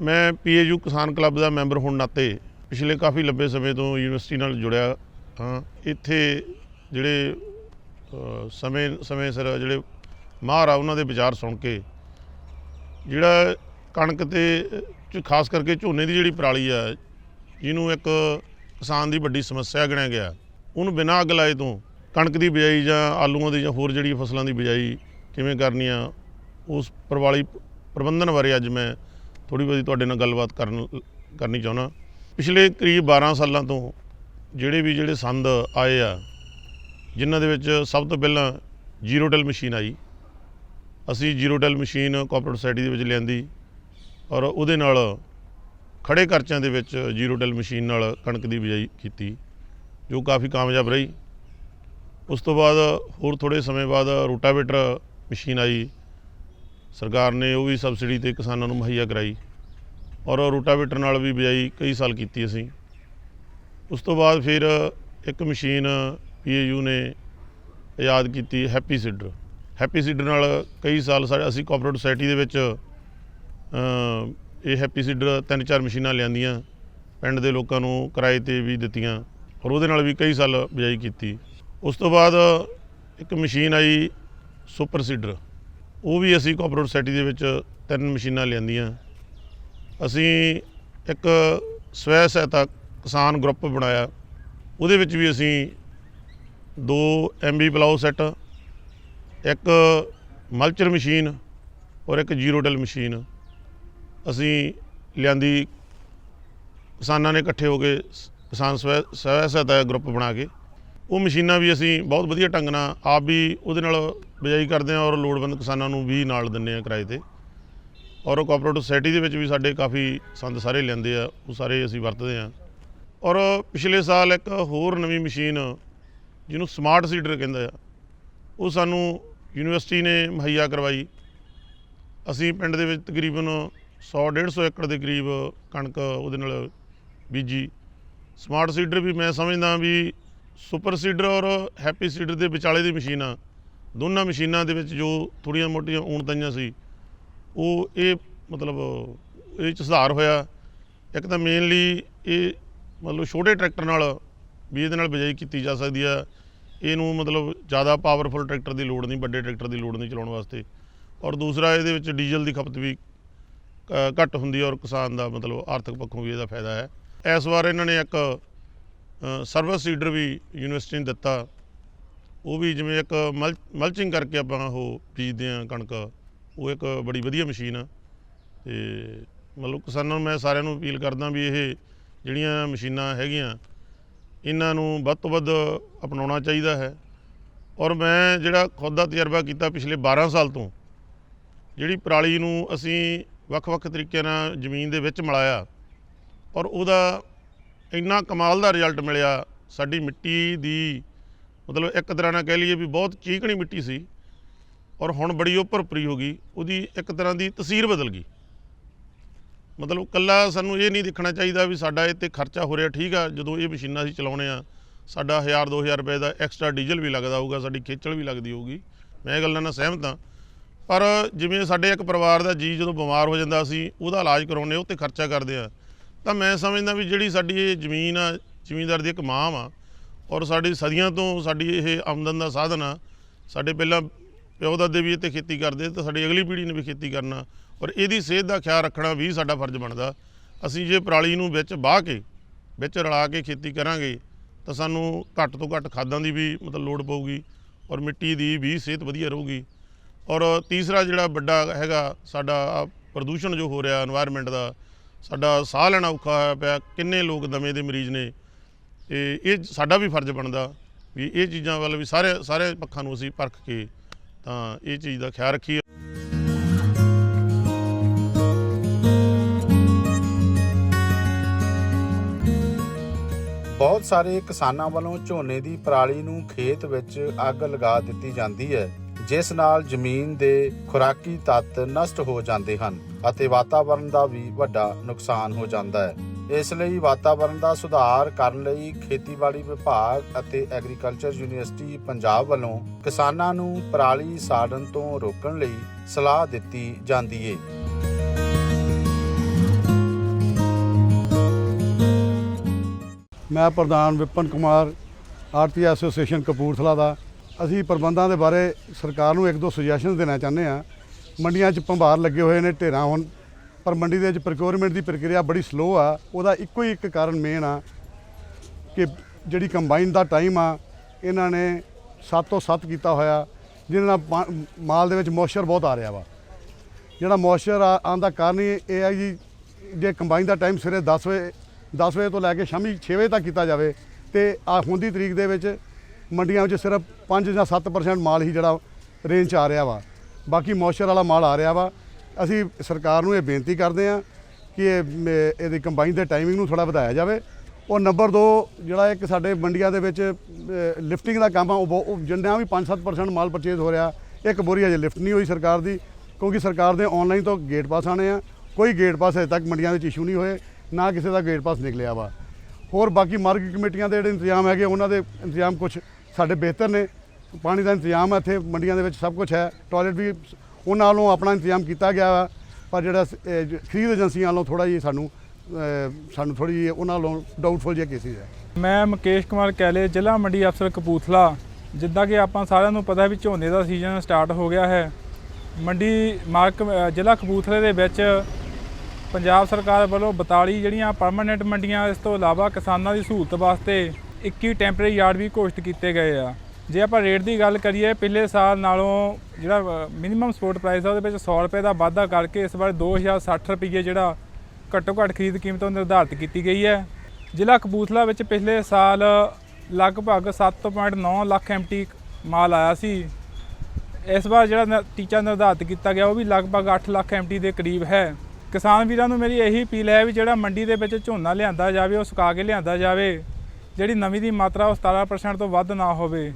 ਮੈਂ ਪੀਏਯੂ ਕਿਸਾਨ ਕਲੱਬ ਦਾ ਮੈਂਬਰ ਹੋਣ ਨਾਤੇ ਪਿਛਲੇ ਕਾਫੀ ਲੰਬੇ ਸਮੇਂ ਤੋਂ ਯੂਨੀਵਰਸਿਟੀ ਨਾਲ ਜੁੜਿਆ ਹਾਂ। ਇੱਥੇ ਜਿਹੜੇ ਸਮੇਂ ਸਮੇਂ ਸਿਰ ਜਿਹੜੇ ਮਾਹਰ ਆ, ਉਹਨਾਂ ਦੇ ਵਿਚਾਰ ਸੁਣ ਕੇ ਜਿਹੜਾ ਕਣਕ ਤੇ ਖਾਸ ਕਰਕੇ ਝੋਨੇ ਦੀ ਜਿਹੜੀ ਪਰਾਲੀ ਆ, ਜਿਹਨੂੰ ਇੱਕ ਕਿਸਾਨ ਦੀ ਵੱਡੀ ਸਮੱਸਿਆ ਗਿਣਿਆ ਗਿਆ। ਉਹਨੂੰ ਬਿਨਾਂ ਅੱਗ ਲਾਏ ਤੋਂ ਕਣਕ ਦੀ ਬਿਜਾਈ ਜਾਂ ਆਲੂਆਂ ਦੀ ਜਾਂ ਹੋਰ ਜਿਹੜੀ ਫਸਲਾਂ ਦੀ ਬਿਜਾਈ ਕਿਵੇਂ ਕਰਨੀ ਆ, ਉਸ ਪਰਵਾਲੀ ਪ੍ਰਬੰਧਨ ਬਾਰੇ ਅੱਜ ਮੈਂ ਥੋੜੀ ਬਹੁਤੀ ਤੁਹਾਡੇ ਨਾਲ ਗੱਲਬਾਤ ਕਰਨ ਕਰਨੀ ਚਾਹੁੰਦਾ। ਪਿਛਲੇ ਕਰੀਬ 12 ਸਾਲਾਂ ਤੋਂ ਜਿਹੜੇ ਵੀ ਜਿਹੜੇ ਸੰਦ ਆਏ ਆ, ਜਿਨ੍ਹਾਂ ਦੇ ਵਿੱਚ ਸਭ ਤੋਂ ਪਹਿਲਾਂ ਜ਼ੀਰੋ ਟੈਲ ਮਸ਼ੀਨ ਆਈ। ਅਸੀਂ zero till machine cooperative society ਦੇ ਵਿੱਚ ਲਿਆਂਦੀ। ਔਰ ਉਹਦੇ ਨਾਲ ਖੜੇ ਖਰਚਿਆਂ ਦੇ ਵਿੱਚ ਜ਼ੀਰੋ ਟੈਲ ਮਸ਼ੀਨ ਨਾਲ ਕਣਕ ਦੀ ਬਿਜਾਈ ਕੀਤੀ, ਜੋ ਕਾਫੀ ਕਾਮਯਾਬ ਰਹੀ। ਉਸ ਤੋਂ ਬਾਅਦ ਹੋਰ ਥੋੜੇ ਸਮੇਂ ਬਾਅਦ ਰੋਟਾਵੇਟਰ ਮਸ਼ੀਨ ਆਈ। ਸਰਕਾਰ ਨੇ ਉਹ ਵੀ ਸਬਸਿਡੀ ਤੇ ਕਿਸਾਨਾਂ ਨੂੰ ਮੁਹੱਈਆ ਕਰਾਈ ਔਰ ਰੋਟਾਵੇਟਰ ਨਾਲ ਵੀ ਬਿਜਾਈ ਕਈ ਸਾਲ ਕੀਤੀ ਅਸੀਂ। ਉਸ ਤੋਂ ਬਾਅਦ ਫਿਰ ਇੱਕ ਮਸ਼ੀਨ ਪੀਏਯੂ ਨੇ ਆਜ਼ਾਦ ਕੀਤੀ, ਹੈਪੀ ਸੀਡਰ। ਹੈਪੀ ਸੀਡਰ ਨਾਲ ਕਈ ਸਾਲ ਸਾਡੇ ਅਸੀਂ ਕੋਆਪਰੇਟਿਵ ਸੋਸਾਇਟੀ ਦੇ ਵਿੱਚ ਇਹ ਹੈਪੀ ਸੀਡਰ ਤਿੰਨ ਚਾਰ ਮਸ਼ੀਨਾਂ ਲਿਆਂਦੀਆਂ, ਪਿੰਡ ਦੇ ਲੋਕਾਂ ਨੂੰ ਕਿਰਾਏ ਤੇ ਵੀ ਦਿੱਤੀਆਂ ਔਰ ਉਹਦੇ ਨਾਲ ਵੀ ਕਈ ਸਾਲ ਬਿਜਾਈ ਕੀਤੀ। ਉਸ ਤੋਂ ਬਾਅਦ ਇੱਕ ਮਸ਼ੀਨ ਆਈ ਸੁਪਰ ਸੀਡਰ। ਉਹ ਵੀ ਅਸੀਂ ਕੋਆਪਰੇਟਿਵ ਸੁਸਾਇਟੀ ਦੇ ਵਿੱਚ ਤਿੰਨ ਮਸ਼ੀਨਾਂ ਲਿਆਂਦੀਆਂ। ਅਸੀਂ ਇੱਕ ਸਵੈ ਸਹਾਇਤਾ ਕਿਸਾਨ ਗਰੁੱਪ ਬਣਾਇਆ। ਉਹਦੇ ਵਿੱਚ ਵੀ ਅਸੀਂ ਦੋ ਐਮਬੀ ਪਲਾਓ ਸੈੱਟ, ਇੱਕ ਮਲਚਰ ਮਸ਼ੀਨ ਔਰ ਇੱਕ ਜ਼ੀਰੋ ਡਲ ਮਸ਼ੀਨ। ਅਸੀਂ ਲਿਆਂਦੀ ਕਿਸਾਨਾਂ ਨੇ ਇਕੱਠੇ ਹੋ ਕੇ ਕਿਸਾਨ ਸਵੈ ਸਵੈ ਸਹਾਇਤਾ ਗਰੁੱਪ ਬਣਾ ਕੇ। ਉਹ ਮਸ਼ੀਨਾਂ ਵੀ ਅਸੀਂ ਬਹੁਤ ਵਧੀਆ ਢੰਗ ਨਾਲ ਆਪ ਵੀ ਉਹਦੇ ਨਾਲ ਬਿਜਾਈ ਕਰਦੇ ਹਾਂ ਔਰ ਲੋੜਵੰਦ ਕਿਸਾਨਾਂ ਨੂੰ ਵੀ ਨਾਲ ਦਿੰਦੇ ਹਾਂ ਕਿਰਾਏ ਤੇ। ਔਰ ਕੋਆਪਰੇਟਿਵ ਸੁਸਾਇਟੀ ਦੇ ਵਿੱਚ ਵੀ ਸਾਡੇ ਕਾਫੀ ਸੰਦ ਸਾਰੇ ਲੈਂਦੇ ਆ, ਉਹ ਸਾਰੇ ਅਸੀਂ ਵਰਤਦੇ ਹਾਂ। ਔਰ ਪਿਛਲੇ ਸਾਲ ਇੱਕ ਹੋਰ ਨਵੀਂ ਮਸ਼ੀਨ ਜਿਹਨੂੰ ਸਮਾਰਟ ਸੀਡਰ ਕਹਿੰਦੇ ਆ, ਉਹ ਸਾਨੂੰ ਯੂਨੀਵਰਸਿਟੀ ਨੇ ਮੁਹੱਈਆ ਕਰਵਾਈ। ਅਸੀਂ ਪਿੰਡ ਦੇ ਵਿੱਚ ਤਕਰੀਬਨ 100 150 ਏਕੜ ਦੇ ਕਰੀਬ ਕਣਕ ਉਹਦੇ ਨਾਲ ਬੀਜੀ। ਸਮਾਰਟ ਸੀਡਰ ਵੀ ਮੈਂ ਸਮਝਦਾ ਵੀ ਸੁਪਰ ਸੀਡਰ ਔਰ ਹੈਪੀ ਸੀਡਰ ਦੇ ਵਿਚਾਲੇ ਦੀ ਮਸ਼ੀਨਾਂ ਦੋਨਾਂ ਮਸ਼ੀਨਾਂ ਦੇ ਵਿੱਚ ਜੋ ਥੋੜੀਆਂ ਮੋਟੀਆਂ ਊਣਤਾਈਆਂ ਸੀ, ਉਹ ਇਹ ਮਤਲਬ ਇਹ 'ਚ ਸੁਧਾਰ ਹੋਇਆ। ਇੱਕ ਤਾਂ ਮੇਨਲੀ ਇਹ ਮਤਲਬ ਛੋਟੇ ਟਰੈਕਟਰ ਨਾਲ ਵੀ ਇਹਦੇ ਨਾਲ ਬਿਜਾਈ ਕੀਤੀ ਜਾ ਸਕਦੀ ਆ। ਇਹਨੂੰ ਮਤਲਬ ਜ਼ਿਆਦਾ ਪਾਵਰਫੁਲ ਟਰੈਕਟਰ ਦੀ ਲੋੜ ਨਹੀਂ, ਵੱਡੇ ਟਰੈਕਟਰ ਦੀ ਲੋੜ ਨਹੀਂ ਚਲਾਉਣ ਵਾਸਤੇ। ਔਰ ਦੂਸਰਾ ਇਹਦੇ ਵਿੱਚ ਡੀਜ਼ਲ ਦੀ ਖਪਤ ਵੀ ਘੱਟ ਹੁੰਦੀ ਹੈ ਔਰ ਕਿਸਾਨ ਦਾ ਮਤਲਬ ਆਰਥਿਕ ਪੱਖੋਂ ਵੀ ਇਹਦਾ ਫਾਇਦਾ ਹੈ। ਇਸ ਵਾਰ ਇਹਨਾਂ ਨੇ ਇੱਕ ਸਰਵਿਸ ਸੀਡਰ ਵੀ ਯੂਨੀਵਰਸਿਟੀ ਨੇ ਦਿੱਤਾ। ਉਹ ਵੀ ਜਿਵੇਂ ਇੱਕ ਮਲ ਮਲਚਿੰਗ ਕਰਕੇ ਆਪਾਂ ਉਹ ਬੀਜਦੇ ਆ ਕਣਕ, ਉਹ ਇੱਕ ਬੜੀ ਵਧੀਆ ਮਸ਼ੀਨ ਆ। ਤੇ ਮਤਲਬ ਕਿਸਾਨਾਂ ਨੂੰ ਮੈਂ ਸਾਰਿਆਂ ਨੂੰ ਅਪੀਲ ਕਰਦਾ ਵੀ ਇਹ ਜਿਹੜੀਆਂ ਮਸ਼ੀਨਾਂ ਹੈਗੀਆਂ, ਇਹਨਾਂ ਨੂੰ ਵੱਧ ਤੋਂ ਵੱਧ ਅਪਣਾਉਣਾ ਚਾਹੀਦਾ ਹੈ। ਔਰ ਮੈਂ ਜਿਹੜਾ ਖੁਦ ਦਾ ਤਜਰਬਾ ਕੀਤਾ ਪਿਛਲੇ 12 ਸਾਲ ਤੋਂ, ਜਿਹੜੀ ਪਰਾਲੀ ਨੂੰ ਅਸੀਂ ਵੱਖ-ਵੱਖ ਤਰੀਕੇ ਨਾਲ ਜ਼ਮੀਨ ਦੇ ਵਿੱਚ ਮਿਲਾਇਆ ਔਰ ਉਹਦਾ ਇੰਨਾ ਕਮਾਲ ਦਾ ਰਿਜ਼ਲਟ ਮਿਲਿਆ, ਸਾਡੀ ਮਿੱਟੀ ਦੀ ਮਤਲਬ ਇੱਕ ਤਰ੍ਹਾਂ ਨਾਲ ਕਹਿ ਲਈਏ ਵੀ ਬਹੁਤ ਚੀਕਣੀ ਮਿੱਟੀ ਸੀ ਔਰ ਹੁਣ ਬੜੀ ਉਹ ਭਰਪਰੀ ਹੋ ਗਈ, ਉਹਦੀ ਇੱਕ ਤਰ੍ਹਾਂ ਦੀ ਤਸਵੀਰ ਬਦਲ ਗਈ। ਮਤਲਬ ਕੱਲਾ ਸਾਨੂੰ ਇਹ ਨਹੀਂ ਦੇਖਣਾ ਚਾਹੀਦਾ ਵੀ ਸਾਡਾ ਇਹ ਤੇ ਖਰਚਾ ਹੋ ਰਿਹਾ ਠੀਕ ਆ, ਜਦੋਂ ਇਹ ਮਸ਼ੀਨਾਂ ਅਸੀਂ ਚਲਾਉਣੇ ਆ, ਸਾਡਾ 1000 2000 ਰੁਪਏ ਦਾ ਐਕਸਟਰਾ ਡੀਜ਼ਲ ਵੀ ਲੱਗਦਾ ਹੋਊਗਾ, ਸਾਡੀ ਖੇਚਲ ਵੀ ਲੱਗਦੀ ਹੋਊਗੀ। ਮੈਂ ਇਹ ਗੱਲਾਂ ਨਾਲ ਸਹਿਮਤ ਹਾਂ। ਪਰ ਜਿਵੇਂ ਸਾਡੇ ਇੱਕ ਪਰਿਵਾਰ ਦਾ ਜੀ ਜਦੋਂ ਬਿਮਾਰ ਹੋ ਜਾਂਦਾ ਅਸੀਂ ਉਹਦਾ ਇਲਾਜ ਕਰਾਉਣੇ ਉਹ ਤੇ ਖਰਚਾ ਕਰਦੇ ਆ। ਤਾਂ ਮੈਂ ਸਮਝਦਾ ਵੀ ਜਿਹੜੀ ਸਾਡੀ ਇਹ ਜ਼ਮੀਨ ਆ, ਜ਼ਮੀਨਦਾਰ ਦੀ ਇੱਕ ਮਾਂ ਆ ਔਰ ਸਾਡੀ ਸਦੀਆਂ ਤੋਂ ਸਾਡੀ ਇਹ ਆਮਦਨ ਦਾ ਸਾਧਨ ਆ, ਸਾਡੇ ਪਹਿਲਾਂ ਪਿਓ ਦਾਦੇ ਵੀ ਇੱਥੇ ਖੇਤੀ ਕਰਦੇ ਤਾਂ ਸਾਡੀ ਅਗਲੀ ਪੀੜ੍ਹੀ ਨੇ ਵੀ ਖੇਤੀ ਕਰਨਾ ਔਰ ਇਹਦੀ ਸਿਹਤ ਦਾ ਖਿਆਲ ਰੱਖਣਾ ਵੀ ਸਾਡਾ ਫਰਜ਼ ਬਣਦਾ। ਅਸੀਂ ਜੇ ਪਰਾਲੀ ਨੂੰ ਵਿੱਚ ਬਾਹ ਕੇ, ਵਿੱਚ ਰਲਾ ਕੇ ਖੇਤੀ ਕਰਾਂਗੇ, ਤਾਂ ਸਾਨੂੰ ਘੱਟ ਤੋਂ ਘੱਟ ਖਾਦਾਂ ਦੀ ਵੀ ਮਤਲਬ ਲੋੜ ਪਊਗੀ ਔਰ ਮਿੱਟੀ ਦੀ ਵੀ ਸਿਹਤ ਵਧੀਆ ਰਹੂਗੀ। ਔਰ ਤੀਸਰਾ ਜਿਹੜਾ ਵੱਡਾ ਹੈਗਾ ਸਾਡਾ ਪ੍ਰਦੂਸ਼ਣ ਜੋ ਹੋ ਰਿਹਾ এনवायरमेंट ਦਾ, ਸਾਡਾ ਸਾਹ ਲੈਣਾ ਔਖਾ ਹੋਇਆ ਪਿਆ, ਕਿੰਨੇ ਲੋਕ ਦਮੇ ਦੇ ਮਰੀਜ਼ ਨੇ। ਤੇ ਇਹ ਸਾਡਾ ਵੀ ਫਰਜ਼ ਬਣਦਾ ਵੀ ਇਹ ਚੀਜ਼ਾਂ ਵੱਲ ਵੀ ਸਾਰੇ ਸਾਰੇ ਪੱਖਾਂ ਨੂੰ ਅਸੀਂ ਪਰਖ ਕੇ ਤਾਂ ਇਹ ਚੀਜ਼ ਦਾ ਖਿਆਲ ਰੱਖੀਏ। ਬਹੁਤ ਸਾਰੇ ਕਿਸਾਨਾਂ ਵੱਲੋਂ ਝੋਨੇ ਦੀ ਪਰਾਲੀ ਨੂੰ ਖੇਤ ਵਿੱਚ ਅੱਗ ਲਗਾ ਦਿੱਤੀ ਜਾਂਦੀ ਹੈ। ਜਿਸ ਨਾਲ ਜ਼ਮੀਨ ਦੇ ਖੁਰਾਕੀ ਤੱਤ ਨਸ਼ਟ ਹੋ ਜਾਂਦੇ ਹਨ ਅਤੇ ਵਾਤਾਵਰਣ ਦਾ ਵੀ ਵੱਡਾ ਨੁਕਸਾਨ ਹੋ ਜਾਂਦਾ ਹੈ। ਇਸ ਲਈ ਵਾਤਾਵਰਣ ਦਾ ਸੁਧਾਰ ਕਰਨ ਲਈ ਖੇਤੀਬਾੜੀ ਵਿਭਾਗ ਅਤੇ ਐਗਰੀਕਲਚਰ ਯੂਨੀਵਰਸਿਟੀ ਪੰਜਾਬ ਵੱਲੋਂ ਕਿਸਾਨਾਂ ਨੂੰ ਪਰਾਲੀ ਸਾੜਨ ਤੋਂ ਰੋਕਣ ਲਈ ਸਲਾਹ ਦਿੱਤੀ ਜਾਂਦੀ ਹੈ ਮੈਂ ਪ੍ਰਧਾਨ ਵਿਪਨ ਕੁਮਾਰ, ਆਰਤੀ ਐਸੋਸੀਏਸ਼ਨ ਕਪੂਰਥਲਾ ਦਾ ਅਸੀਂ ਪ੍ਰਬੰਧਾਂ ਦੇ ਬਾਰੇ ਸਰਕਾਰ ਨੂੰ ਇੱਕ ਦੋ ਸੁਜੈਸ਼ਨ ਦੇਣਾ ਚਾਹੁੰਦੇ ਆ ਮੰਡੀਆਂ 'ਚ ਭੰਬਾਰ ਲੱਗੇ ਹੋਏ ਨੇ, ਢੇਰਾਂ ਹੁਣ, ਪਰ ਮੰਡੀ ਦੇ ਵਿੱਚ ਪ੍ਰੋਕਿਉਰਮੈਂਟ ਦੀ ਪ੍ਰਕਿਰਿਆ ਬੜੀ ਸਲੋ ਆ। ਉਹਦਾ ਇੱਕੋ ਹੀ ਇੱਕ ਕਾਰਨ ਮੇਨ ਆ ਕਿ ਜਿਹੜੀ ਕੰਬਾਈਨ ਦਾ ਟਾਈਮ ਆ, ਇਹਨਾਂ ਨੇ 7 ਤੋਂ 7 ਕੀਤਾ ਹੋਇਆ, ਜਿਹਦੇ ਨਾਲ ਪਾ- ਮਾਲ ਦੇ ਵਿੱਚ ਮੋਇਸਚਰ ਬਹੁਤ ਆ ਰਿਹਾ ਵਾ। ਜਿਹੜਾ ਮੋਇਸਚਰ ਆਉਣ ਦਾ ਕਾਰਨ ਹੀ ਇਹ ਹੈ ਜੀ, ਜੇ ਕੰਬਾਈਨ ਦਾ ਟਾਈਮ ਸਵੇਰੇ 10 ਵਜੇ 10 ਵਜੇ ਤੋਂ ਲੈ ਕੇ ਸ਼ਾਮੀ 6 ਵਜੇ ਤੱਕ ਕੀਤਾ ਜਾਵੇ, ਤੇ ਆ ਹੁੰਦੀ ਤਰੀਕ ਦੇ ਵਿੱਚ ਮੰਡੀਆਂ ਵਿੱਚ ਸਿਰਫ 5 ਜਾਂ 7% ਮਾਲ ਹੀ ਜਿਹੜਾ ਰੇਂਜ 'ਚ ਆ ਰਿਹਾ ਵਾ। ਬਾਕੀ ਮੋਇਸਚਰ ਵਾਲਾ ਮਾਲ ਆ ਰਿਹਾ ਵਾ। ਅਸੀਂ ਸਰਕਾਰ ਨੂੰ ਇਹ ਬੇਨਤੀ ਕਰਦੇ ਆ ਕਿ ਇਹ ਇਹਦੀ ਕੰਬਾਈਨ ਦੇ ਟਾਈਮਿੰਗ ਨੂੰ ਥੋੜਾ ਵਧਾਇਆ ਜਾਵੇ। ਔਰ ਨੰਬਰ 2 ਜਿਹੜਾ ਇੱਕ ਸਾਡੇ ਮੰਡੀਆਂ ਦੇ ਵਿੱਚ ਲਿਫਟਿੰਗ ਦਾ ਕੰਮ ਆ, ਉਹ ਬਹੁ- ਉਹ ਜਿੰਨਾ ਵੀ 5-7% ਮਾਲ ਪਰਚੇਜ਼ ਹੋ ਰਿਹਾ, ਇੱਕ ਬੋਰੀ ਅਜੇ ਲਿਫਟ ਨਹੀਂ ਹੋਈ ਸਰਕਾਰ ਦੀ, ਕਿਉਂਕਿ ਸਰਕਾਰ ਦੇ ਆਨਲਾਈਨ ਤੋਂ ਗੇਟ ਪਾਸ ਆਣੇ ਆ। ਕੋਈ ਗੇਟ ਪਾਸ ਹਜੇ ਤੱਕ ਮੰਡੀਆਂ ਵਿੱਚ ਇਸ਼ੂ ਨਹੀਂ ਹੋਏ, ਨਾ ਕਿਸੇ ਦਾ ਗੇਟ ਪਾਸ ਨਿਕਲਿਆ ਵਾ। ਹੋਰ ਬਾਕੀ ਮਾਰਕੀਟ ਕਮੇਟੀਆਂ ਦੇ ਜਿਹੜੇ ਇੰਤਜ਼ਾਮ ਹੈਗੇ, ਉਹਨਾਂ ਦੇ ਇੰਤਜ਼ਾਮ ਕੁਝ ਸਾਡੇ ਬਿਹਤਰ ਨੇ। ਪਾਣੀ ਦਾ ਇੰਤਜ਼ਾਮ ਇੱਥੇ, ਮੰਡੀਆਂ ਦੇ ਵਿੱਚ ਸਭ ਕੁਝ ਹੈ। ਟਾਇਲਟ ਵੀ ਉਹਨਾਂ ਵੱਲੋਂ ਆਪਣਾ ਇੰਤਜ਼ਾਮ ਕੀਤਾ ਗਿਆ ਵਾ, ਪਰ ਜਿਹੜਾ ਖਰੀਦ ਏਜੰਸੀਆਂ ਵੱਲੋਂ ਥੋੜਾ ਜਿਹਾ ਸਾਨੂੰ ਸਾਨੂੰ ਥੋੜੀ ਜਿਹੀ ਉਹਨਾਂ ਵੱਲੋਂ ਡਾਊਟਫੁਲ ਜਿਹਾ ਕੇਸਿਸ ਹੈ। ਮੈਂ ਮੁਕੇਸ਼ ਕੁਮਾਰ ਕੈਲੇ, ਜ਼ਿਲ੍ਹਾ ਮੰਡੀ ਅਫਸਰ ਕਪੂਥਲਾ ਜਿੱਦਾਂ ਕਿ ਆਪਾਂ ਸਾਰਿਆਂ ਨੂੰ ਪਤਾ ਵੀ ਝੋਨੇ ਦਾ ਸੀਜ਼ਨ ਸਟਾਰਟ ਹੋ ਗਿਆ ਹੈ। ਮੰਡੀ ਮਾਰਕ ਜ਼ਿਲ੍ਹਾ ਕਪੂਥਲੇ ਦੇ ਵਿੱਚ ਪੰਜਾਬ ਸਰਕਾਰ ਵੱਲੋਂ 42 ਜਿਹੜੀਆਂ ਪਰਮਾਨੈਂਟ ਮੰਡੀਆਂ, ਇਸ ਤੋਂ ਇਲਾਵਾ ਕਿਸਾਨਾਂ ਦੀ ਸਹੂਲਤ ਵਾਸਤੇ 21 ਟੈਂਪਰੇਰੀ ਯਾਰਡ ਵੀ ਘੋਸ਼ਿਤ ਕੀਤੇ ਗਏ ਆ। ਜੇ ਆਪਾਂ ਰੇਟ ਦੀ ਗੱਲ ਕਰੀਏ, ਪਿਛਲੇ ਸਾਲ ਨਾਲੋਂ ਜਿਹੜਾ ਮਿਨੀਮਮ ਸਪੋਰਟ ਪ੍ਰਾਈਸ ਆ, ਉਹਦੇ ਵਿੱਚ 100 ਰੁਪਏ ਦਾ ਵਾਧਾ ਕਰਕੇ ਇਸ ਵਾਰ 2060 ਰੁਪਏ ਜਿਹੜਾ ਘੱਟੋ ਘੱਟ ਖਰੀਦ ਕੀਮਤ ਉਹ ਨਿਰਧਾਰਿਤ ਕੀਤੀ ਗਈ ਹੈ। ਜ਼ਿਲ੍ਹਾ ਕਪੂਰਥਲਾ ਵਿੱਚ ਪਿਛਲੇ ਸਾਲ ਲਗਭਗ 7.9 ਲੱਖ ਐਮਟੀ ਮਾਲ ਆਇਆ ਸੀ। ਇਸ ਵਾਰ ਜਿਹੜਾ ਨ- ਟੀਚਾ ਨਿਰਧਾਰਿਤ ਕੀਤਾ ਗਿਆ, ਉਹ ਵੀ ਲਗਭਗ 8 ਲੱਖ ਐਮਟੀ ਦੇ ਕਰੀਬ ਹੈ। ਕਿਸਾਨ ਵੀਰਾਂ ਨੂੰ ਮੇਰੀ ਇਹੀ ਅਪੀਲ ਹੈ ਵੀ ਜਿਹੜਾ ਮੰਡੀ ਦੇ ਵਿੱਚ ਝੋਨਾ ਲਿਆਂਦਾ ਜਾਵੇ, ਉਹ ਸੁਕਾ ਕੇ ਲਿਆਂਦਾ ਜਾਵੇ। ਜਿਹੜੀ ਨਮੀ ਦੀ ਮਾਤਰਾ ਉਹ 17% ਤੋਂ ਵੱਧ ਨਾ ਹੋਵੇ।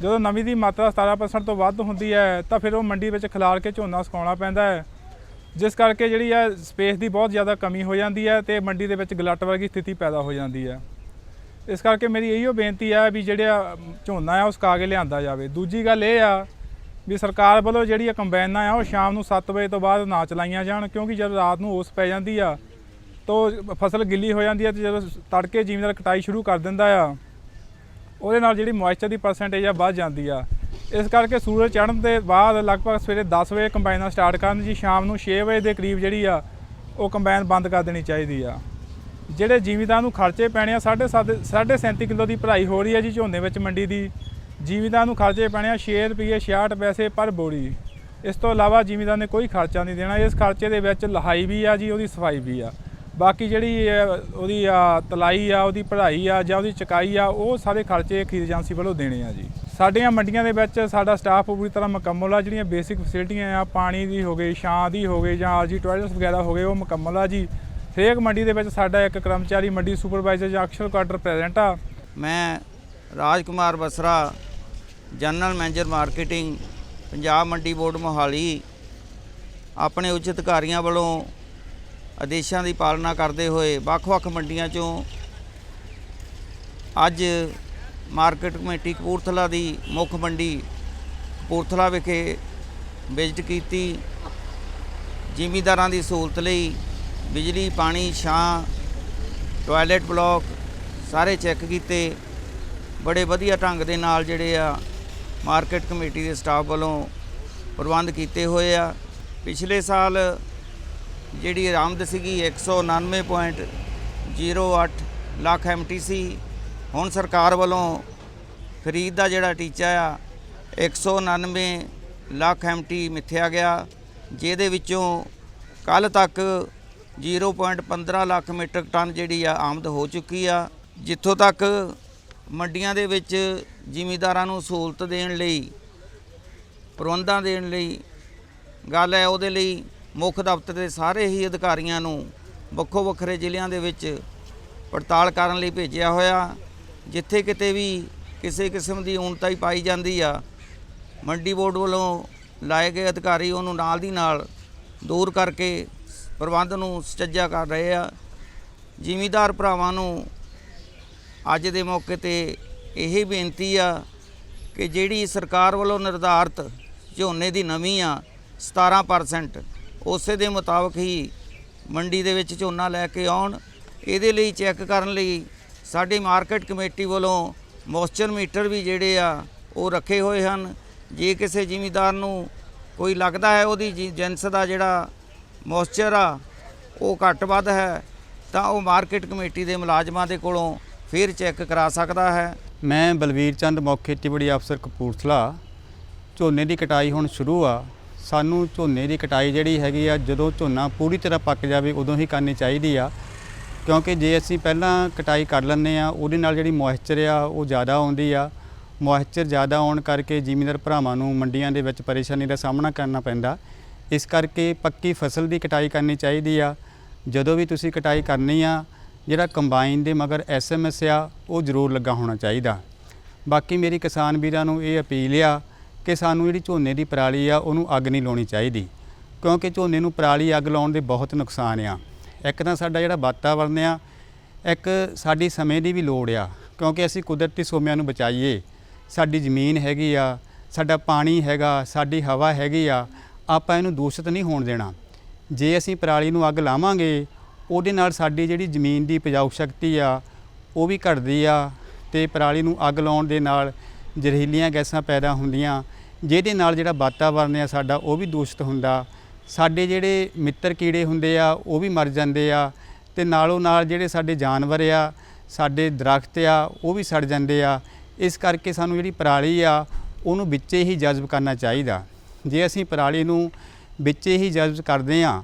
ਜਦੋਂ ਨਮੀ ਦੀ ਮਾਤਰਾ 17% ਤੋਂ ਵੱਧ ਹੁੰਦੀ ਹੈ, ਤਾਂ ਫਿਰ ਉਹ ਮੰਡੀ ਵਿੱਚ ਖਿਲਾਰ ਕੇ ਝੋਨਾ ਸੁਕਾਉਣਾ ਪੈਂਦਾ ਹੈ। ਜਿਸ ਕਰਕੇ ਜਿਹੜੀ ਹੈ ਸਪੇਸ ਦੀ ਬਹੁਤ ਜ਼ਿਆਦਾ ਕਮੀ ਹੋ ਜਾਂਦੀ ਹੈ ਤੇ ਮੰਡੀ ਦੇ ਵਿੱਚ ਗਲੱਟ ਵਰਗੀ ਸਥਿਤੀ ਪੈਦਾ ਹੋ ਜਾਂਦੀ ਹੈ। ਇਸ ਕਰਕੇ ਮੇਰੀ ਇਹੀ ਬੇਨਤੀ ਹੈ ਵੀ ਜਿਹੜਾ ਝੋਨਾ ਆ ਉਹ ਸੁਕਾ ਕੇ ਲਿਆਂਦਾ ਜਾਵੇ। ਦੂਜੀ ਗੱਲ ਇਹ ਆ ਵੀ ਸਰਕਾਰ ਵੱਲੋਂ ਜਿਹੜੀ ਕੰਬਾਈਨਾਂ ਆ, ਉਹ ਸ਼ਾਮ ਨੂੰ 7 ਵਜੇ ਤੋਂ ਬਾਅਦ ਨਾ ਚਲਾਈਆਂ ਜਾਣ, ਕਿਉਂਕਿ ਜਦੋਂ ਰਾਤ ਨੂੰ ਉਸ ਪੈ ਜਾਂਦੀ ਆ ਤੋਂ ਫਸਲ ਗਿੱਲੀ ਹੋ ਜਾਂਦੀ ਹੈ ਤੇ ਜਦੋਂ ਤੜਕੇ ਜ਼ਿਮੀਂਦਾਰ ਕਟਾਈ ਸ਼ੁਰੂ ਕਰ ਦਿੰਦਾ ਆ, ਉਹਦੇ ਨਾਲ ਜਿਹੜੀ ਮੋਇਸਚਰ ਦੀ ਪਰਸੈਂਟੇਜ ਆ ਵੱਧ ਜਾਂਦੀ ਆ। ਇਸ ਕਰਕੇ ਸੂਰਜ ਚੜ੍ਹਨ ਦੇ ਬਾਅਦ ਲਗਭਗ ਸਵੇਰੇ 10 ਵਜੇ ਕੰਬਾਈਨਾਂ ਸਟਾਰਟ ਕਰਨ ਜੀ ਸ਼ਾਮ ਨੂੰ 6 ਵਜੇ ਦੇ ਕਰੀਬ ਜਿਹੜੀ ਆ, ਉਹ ਕੰਬਾਈਨ ਬੰਦ ਕਰ ਦੇਣੀ ਚਾਹੀਦੀ ਆ। ਜਿਹੜੇ ਜ਼ਿਮੀਂਦਾਰ ਨੂੰ ਖਰਚੇ ਪੈਣੇ ਆ 7.5 37 ਕਿਲੋ ਦੀ ਭਰਾਈ ਹੋ ਰਹੀ ਹੈ ਜੀ ਝੋਨੇ ਵਿੱਚ ਮੰਡੀ ਦੀ। ਜ਼ਿਮੀਂਦਾਰ ਨੂੰ ਖਰਚੇ ਪੈਣੇ ਆ 6 ਰੁਪਏ 66 ਪੈਸੇ ਪਰ ਬੋਰੀ। ਇਸ ਤੋਂ ਇਲਾਵਾ ਜ਼ਿਮੀਂਦਾਰ ਨੇ ਕੋਈ ਖਰਚਾ ਨਹੀਂ ਦੇਣਾ, ਇਸ ਖਰਚੇ ਦੇ ਵਿੱਚ ਲਹਾਈ ਵੀ ਆ ਜੀ, ਉਹਦੀ ਸਫ਼ਾਈ ਵੀ ਆ। ਬਾਕੀ ਜਿਹੜੀ ਉਹਦੀ ਆ ਤਲਾਈ ਆ, ਉਹਦੀ ਪੜ੍ਹਾਈ ਆ ਜਾਂ ਉਹਦੀ ਚਕਾਈ ਆ, ਉਹ ਸਾਰੇ ਖਰਚੇ ਖਰੀਦ ਏਜੰਸੀ ਵੱਲੋਂ ਦੇਣੇ ਆ ਜੀ। ਸਾਡੀਆਂ ਮੰਡੀਆਂ ਦੇ ਵਿੱਚ ਸਾਡਾ ਸਟਾਫ ਪੂਰੀ ਤਰ੍ਹਾਂ ਮੁਕੰਮਲ ਆ, ਜਿਹੜੀਆਂ ਬੇਸਿਕ ਫੈਸਿਲਿਟੀਆਂ ਆ, ਪਾਣੀ ਦੀ ਹੋ ਗਈ, ਛਾਂ ਦੀ ਹੋ ਗਈ ਜਾਂ ਆਰਜੀ ਟਾਇਲਟਸ ਵਗੈਰਾ ਹੋ ਗਏ, ਉਹ ਮੁਕੰਮਲ ਆ ਜੀ। ਹਰੇਕ ਮੰਡੀ ਦੇ ਵਿੱਚ ਸਾਡਾ ਇੱਕ ਕਰਮਚਾਰੀ, ਮੰਡੀ ਸੁਪਰਵਾਈਜ਼ਰ ਜਾਂ ਅਕਸ਼ਰ ਕੁਆਟਰ ਪ੍ਰੈਜ਼ੈਂਟ ਆ। ਮੈਂ Raj Kumar Basra general manager marketing Punjab Mandi board Mohali, ਆਪਣੇ ਉੱਚ ਅਧਿਕਾਰੀਆਂ ਵੱਲੋਂ ਆਦੇਸ਼ਾਂ ਦੀ ਪਾਲਣਾ ਕਰਦੇ ਹੋਏ ਵੱਖ-ਵੱਖ ਮੰਡੀਆਂ 'ਚੋਂ ਅੱਜ ਮਾਰਕੀਟ ਕਮੇਟੀ ਕਪੂਰਥਲਾ ਦੀ ਮੁੱਖ ਮੰਡੀ ਕਪੂਰਥਲਾ ਵਿਖੇ ਵਿਜ਼ਿਟ ਕੀਤੀ। ਜ਼ਿਮੀਂਦਾਰਾਂ ਦੀ ਸਹੂਲਤ ਲਈ ਬਿਜਲੀ, ਪਾਣੀ, ਛਾਂ, ਟਾਇਲਟ ਬਲਾਕ ਸਾਰੇ ਚੈੱਕ ਕੀਤੇ। ਬੜੇ ਵਧੀਆ ਢੰਗ ਦੇ ਨਾਲ ਜਿਹੜੇ ਆ ਮਾਰਕੀਟ ਕਮੇਟੀ ਦੇ ਸਟਾਫ ਵੱਲੋਂ ਪ੍ਰਬੰਧ ਕੀਤੇ ਹੋਏ ਆ। ਪਿਛਲੇ ਸਾਲ ਜਿਹੜੀ ਆਮਦ ਸੀਗੀ 199.08 ਲੱਖ ਐਮਟੀਸੀ ਹੁਣ ਸਰਕਾਰ ਵੱਲੋਂ ਖਰੀਦ ਦਾ ਜਿਹੜਾ ਟੀਚਾ ਆ 199 ਲੱਖ ਐਮਟੀ ਮਿੱਥਿਆ ਗਿਆ, ਜਿਹਦੇ ਵਿੱਚੋਂ ਕੱਲ ਤੱਕ 0.15 ਲੱਖ ਮੀਟਰ ਟਨ ਜਿਹੜੀ ਆ ਆਮਦ ਹੋ ਚੁੱਕੀ ਆ। ਜਿੱਥੋਂ ਤੱਕ ਮੰਡੀਆਂ ਦੇ ਵਿੱਚ ਜ਼ਿਮੀਦਾਰਾਂ ਨੂੰ ਸਹੂਲਤ ਦੇਣ ਲਈ, ਪ੍ਰਬੰਧਾਂ ਦੇਣ ਲਈ ਗੱਲ ਹੈ, ਉਹਦੇ ਲਈ ਮੁੱਖ ਦਫ਼ਤਰ ਦੇ ਸਾਰੇ ਹੀ ਅਧਿਕਾਰੀਆਂ ਨੂੰ ਵੱਖੋ ਵੱਖਰੇ ਜ਼ਿਲ੍ਹਿਆਂ ਦੇ ਵਿੱਚ ਪੜਤਾਲ ਕਰਨ ਲਈ ਭੇਜਿਆ ਹੋਇਆ। ਜਿੱਥੇ ਕਿਤੇ ਵੀ ਕਿਸੇ ਕਿਸਮ ਦੀ ਊਣਤਾਈ ਪਾਈ ਜਾਂਦੀ ਆ, ਮੰਡੀ ਬੋਰਡ ਵੱਲੋਂ ਲਾਏ ਗਏ ਅਧਿਕਾਰੀ ਉਹਨੂੰ ਨਾਲ ਦੀ ਨਾਲ ਦੂਰ ਕਰਕੇ ਪ੍ਰਬੰਧ ਨੂੰ ਸੁਚੱਜਾ ਕਰ ਰਹੇ ਆ। ਜ਼ਿਮੀਂਦਾਰ ਭਰਾਵਾਂ ਨੂੰ ਅੱਜ ਦੇ ਮੌਕੇ ਤੇ ਇਹ ਬੇਨਤੀ ਆ ਕਿ ਜਿਹੜੀ ਸਰਕਾਰ ਵੱਲੋਂ ਨਿਰਧਾਰਤ ਝੋਨੇ ਦੀ ਨਵੀਂ ਆ 17% ਉਸੇ ਦੇ ਮੁਤਾਬਕ ਹੀ ਮੰਡੀ ਦੇ ਵਿੱਚ ਝੋਨਾ ਲੈ ਕੇ ਆਉਣ। ਇਹਦੇ ਲਈ ਚੈੱਕ ਕਰਨ ਲਈ ਸਾਡੀ ਮਾਰਕੀਟ ਕਮੇਟੀ ਵੱਲੋਂ ਮੋਇਸਚਰ ਮੀਟਰ ਵੀ ਜਿਹੜੇ ਆ, ਉਹ ਰੱਖੇ ਹੋਏ ਹਨ। ਜੇ ਕਿਸੇ ਜ਼ਿਮੀਦਾਰ ਨੂੰ ਕੋਈ ਲੱਗਦਾ ਹੈ ਉਹਦੀ ਜੀ- ਜਿਨਸ ਦਾ ਜਿਹੜਾ ਮੋਇਸਚਰ ਆ, ਉਹ ਘੱਟ ਵੱਧ ਹੈ, ਤਾਂ ਉਹ ਮਾਰਕੀਟ ਕਮੇਟੀ ਦੇ ਮੁਲਾਜ਼ਮਾਂ ਦੇ ਕੋਲੋਂ ਫਿਰ ਚੈੱਕ ਕਰਾ ਸਕਦਾ ਹੈ। ਮੈਂ ਬਲਵੀਰ ਚੰਦ, ਮੁੱਖ ਖੇਤੀਬਾੜੀ ਅਫਸਰ ਕਪੂਰਥਲਾ। ਝੋਨੇ ਦੀ ਕਟਾਈ ਹੁਣ ਸ਼ੁਰੂ ਆ। ਸਾਨੂੰ ਝੋਨੇ ਦੀ ਕਟਾਈ ਜਿਹੜੀ ਹੈਗੀ ਆ, ਜਦੋਂ ਝੋਨਾ ਪੂਰੀ ਤਰ੍ਹਾਂ ਪੱਕ ਜਾਵੇ, ਉਦੋਂ ਹੀ ਕਰਨੀ ਚਾਹੀਦੀ ਆ। ਕਿਉਂਕਿ ਜੇ ਅਸੀਂ ਪਹਿਲਾਂ ਕਟਾਈ ਕਰ ਲੈਂਦੇ ਆ, ਉਹਦੇ ਨਾਲ ਜਿਹੜੀ ਮੋਇਸਚਰ ਆ, ਉਹ ਜ਼ਿਆਦਾ ਆਉਂਦੀ ਆ। ਮੋਇਸਚਰ ਜ਼ਿਆਦਾ ਆਉਣ ਕਰਕੇ ਜ਼ਿਮੀਂਦਾਰ ਭਰਾਵਾਂ ਨੂੰ ਮੰਡੀਆਂ ਦੇ ਵਿੱਚ ਪਰੇਸ਼ਾਨੀ ਦਾ ਸਾਹਮਣਾ ਕਰਨਾ ਪੈਂਦਾ। ਇਸ ਕਰਕੇ ਪੱਕੀ ਫਸਲ ਦੀ ਕਟਾਈ ਕਰਨੀ ਚਾਹੀਦੀ ਆ। ਜਦੋਂ ਵੀ ਤੁਸੀਂ ਕਟਾਈ ਕਰਨੀ ਆ, ਜਿਹੜਾ ਕੰਬਾਈਨ ਦੇ ਮਗਰ ਐਸਐਮਐਸ ਆ, ਉਹ ਜ਼ਰੂਰ ਲੱਗਾ ਹੋਣਾ ਚਾਹੀਦਾ। ਬਾਕੀ ਮੇਰੀ ਕਿਸਾਨ ਵੀਰਾਂ ਨੂੰ ਇਹ ਅਪੀਲ ਆ ਕਿ ਸਾਨੂੰ ਜਿਹੜੀ ਝੋਨੇ ਦੀ ਪਰਾਲੀ ਆ, ਉਹਨੂੰ ਅੱਗ ਨਹੀਂ ਲਾਉਣੀ ਚਾਹੀਦੀ। ਕਿਉਂਕਿ ਝੋਨੇ ਨੂੰ ਪਰਾਲੀ ਅੱਗ ਲਾਉਣ ਦੇ ਬਹੁਤ ਨੁਕਸਾਨ ਆ। ਇੱਕ ਤਾਂ ਸਾਡਾ ਜਿਹੜਾ ਵਾਤਾਵਰਨ ਆ, ਇੱਕ ਸਾਡੀ ਸਮੇਂ ਦੀ ਵੀ ਲੋੜ ਆ। ਕਿਉਂਕਿ ਅਸੀਂ ਕੁਦਰਤੀ ਸੋਮਿਆਂ ਨੂੰ ਬਚਾਈਏ। ਸਾਡੀ ਜ਼ਮੀਨ ਹੈਗੀ ਆ, ਸਾਡਾ ਪਾਣੀ ਹੈਗਾ, ਸਾਡੀ ਹਵਾ ਹੈਗੀ ਆ, ਆਪਾਂ ਇਹਨੂੰ ਦੂਸ਼ਿਤ ਨਹੀਂ ਹੋਣ ਦੇਣਾ। ਜੇ ਅਸੀਂ ਪਰਾਲੀ ਨੂੰ ਅੱਗ ਲਾਵਾਂਗੇ, ਉਹਦੇ ਨਾਲ ਸਾਡੀ ਜਿਹੜੀ ਜ਼ਮੀਨ ਦੀ ਉਪਜਾਊ ਸ਼ਕਤੀ ਆ, ਉਹ ਵੀ ਘਟਦੀ ਆ ਤੇ ਪਰਾਲੀ ਨੂੰ ਅੱਗ ਲਾਉਣ ਦੇ ਨਾਲ ਜ਼ਹਿਰੀਲੀਆਂ ਗੈਸਾਂ ਪੈਦਾ ਹੁੰਦੀਆਂ ਜਿਹਦੇ ਨਾਲ ਜਿਹੜਾ ਵਾਤਾਵਰਨ ਆ ਸਾਡਾ ਉਹ ਵੀ ਦੂਸ਼ਿਤ ਹੁੰਦਾ। ਸਾਡੇ ਜਿਹੜੇ ਮਿੱਤਰ ਕੀੜੇ ਹੁੰਦੇ ਆ, ਉਹ ਵੀ ਮਰ ਜਾਂਦੇ ਆ ਤੇ ਨਾਲੋਂ ਨਾਲ ਜਿਹੜੇ ਸਾਡੇ ਜਾਨਵਰ ਆ, ਸਾਡੇ ਦਰਖਤ ਆ, ਉਹ ਵੀ ਸੜ ਜਾਂਦੇ ਆ। ਇਸ ਕਰਕੇ ਸਾਨੂੰ ਜਿਹੜੀ ਪਰਾਲੀ ਆ, ਉਹਨੂੰ ਵਿੱਚੇ ਹੀ ਜਜ਼ਬ ਕਰਨਾ ਚਾਹੀਦਾ। ਜੇ ਅਸੀਂ ਪਰਾਲੀ ਨੂੰ ਵਿੱਚੇ ਹੀ ਜਜ਼ਬ ਕਰਦੇ ਆ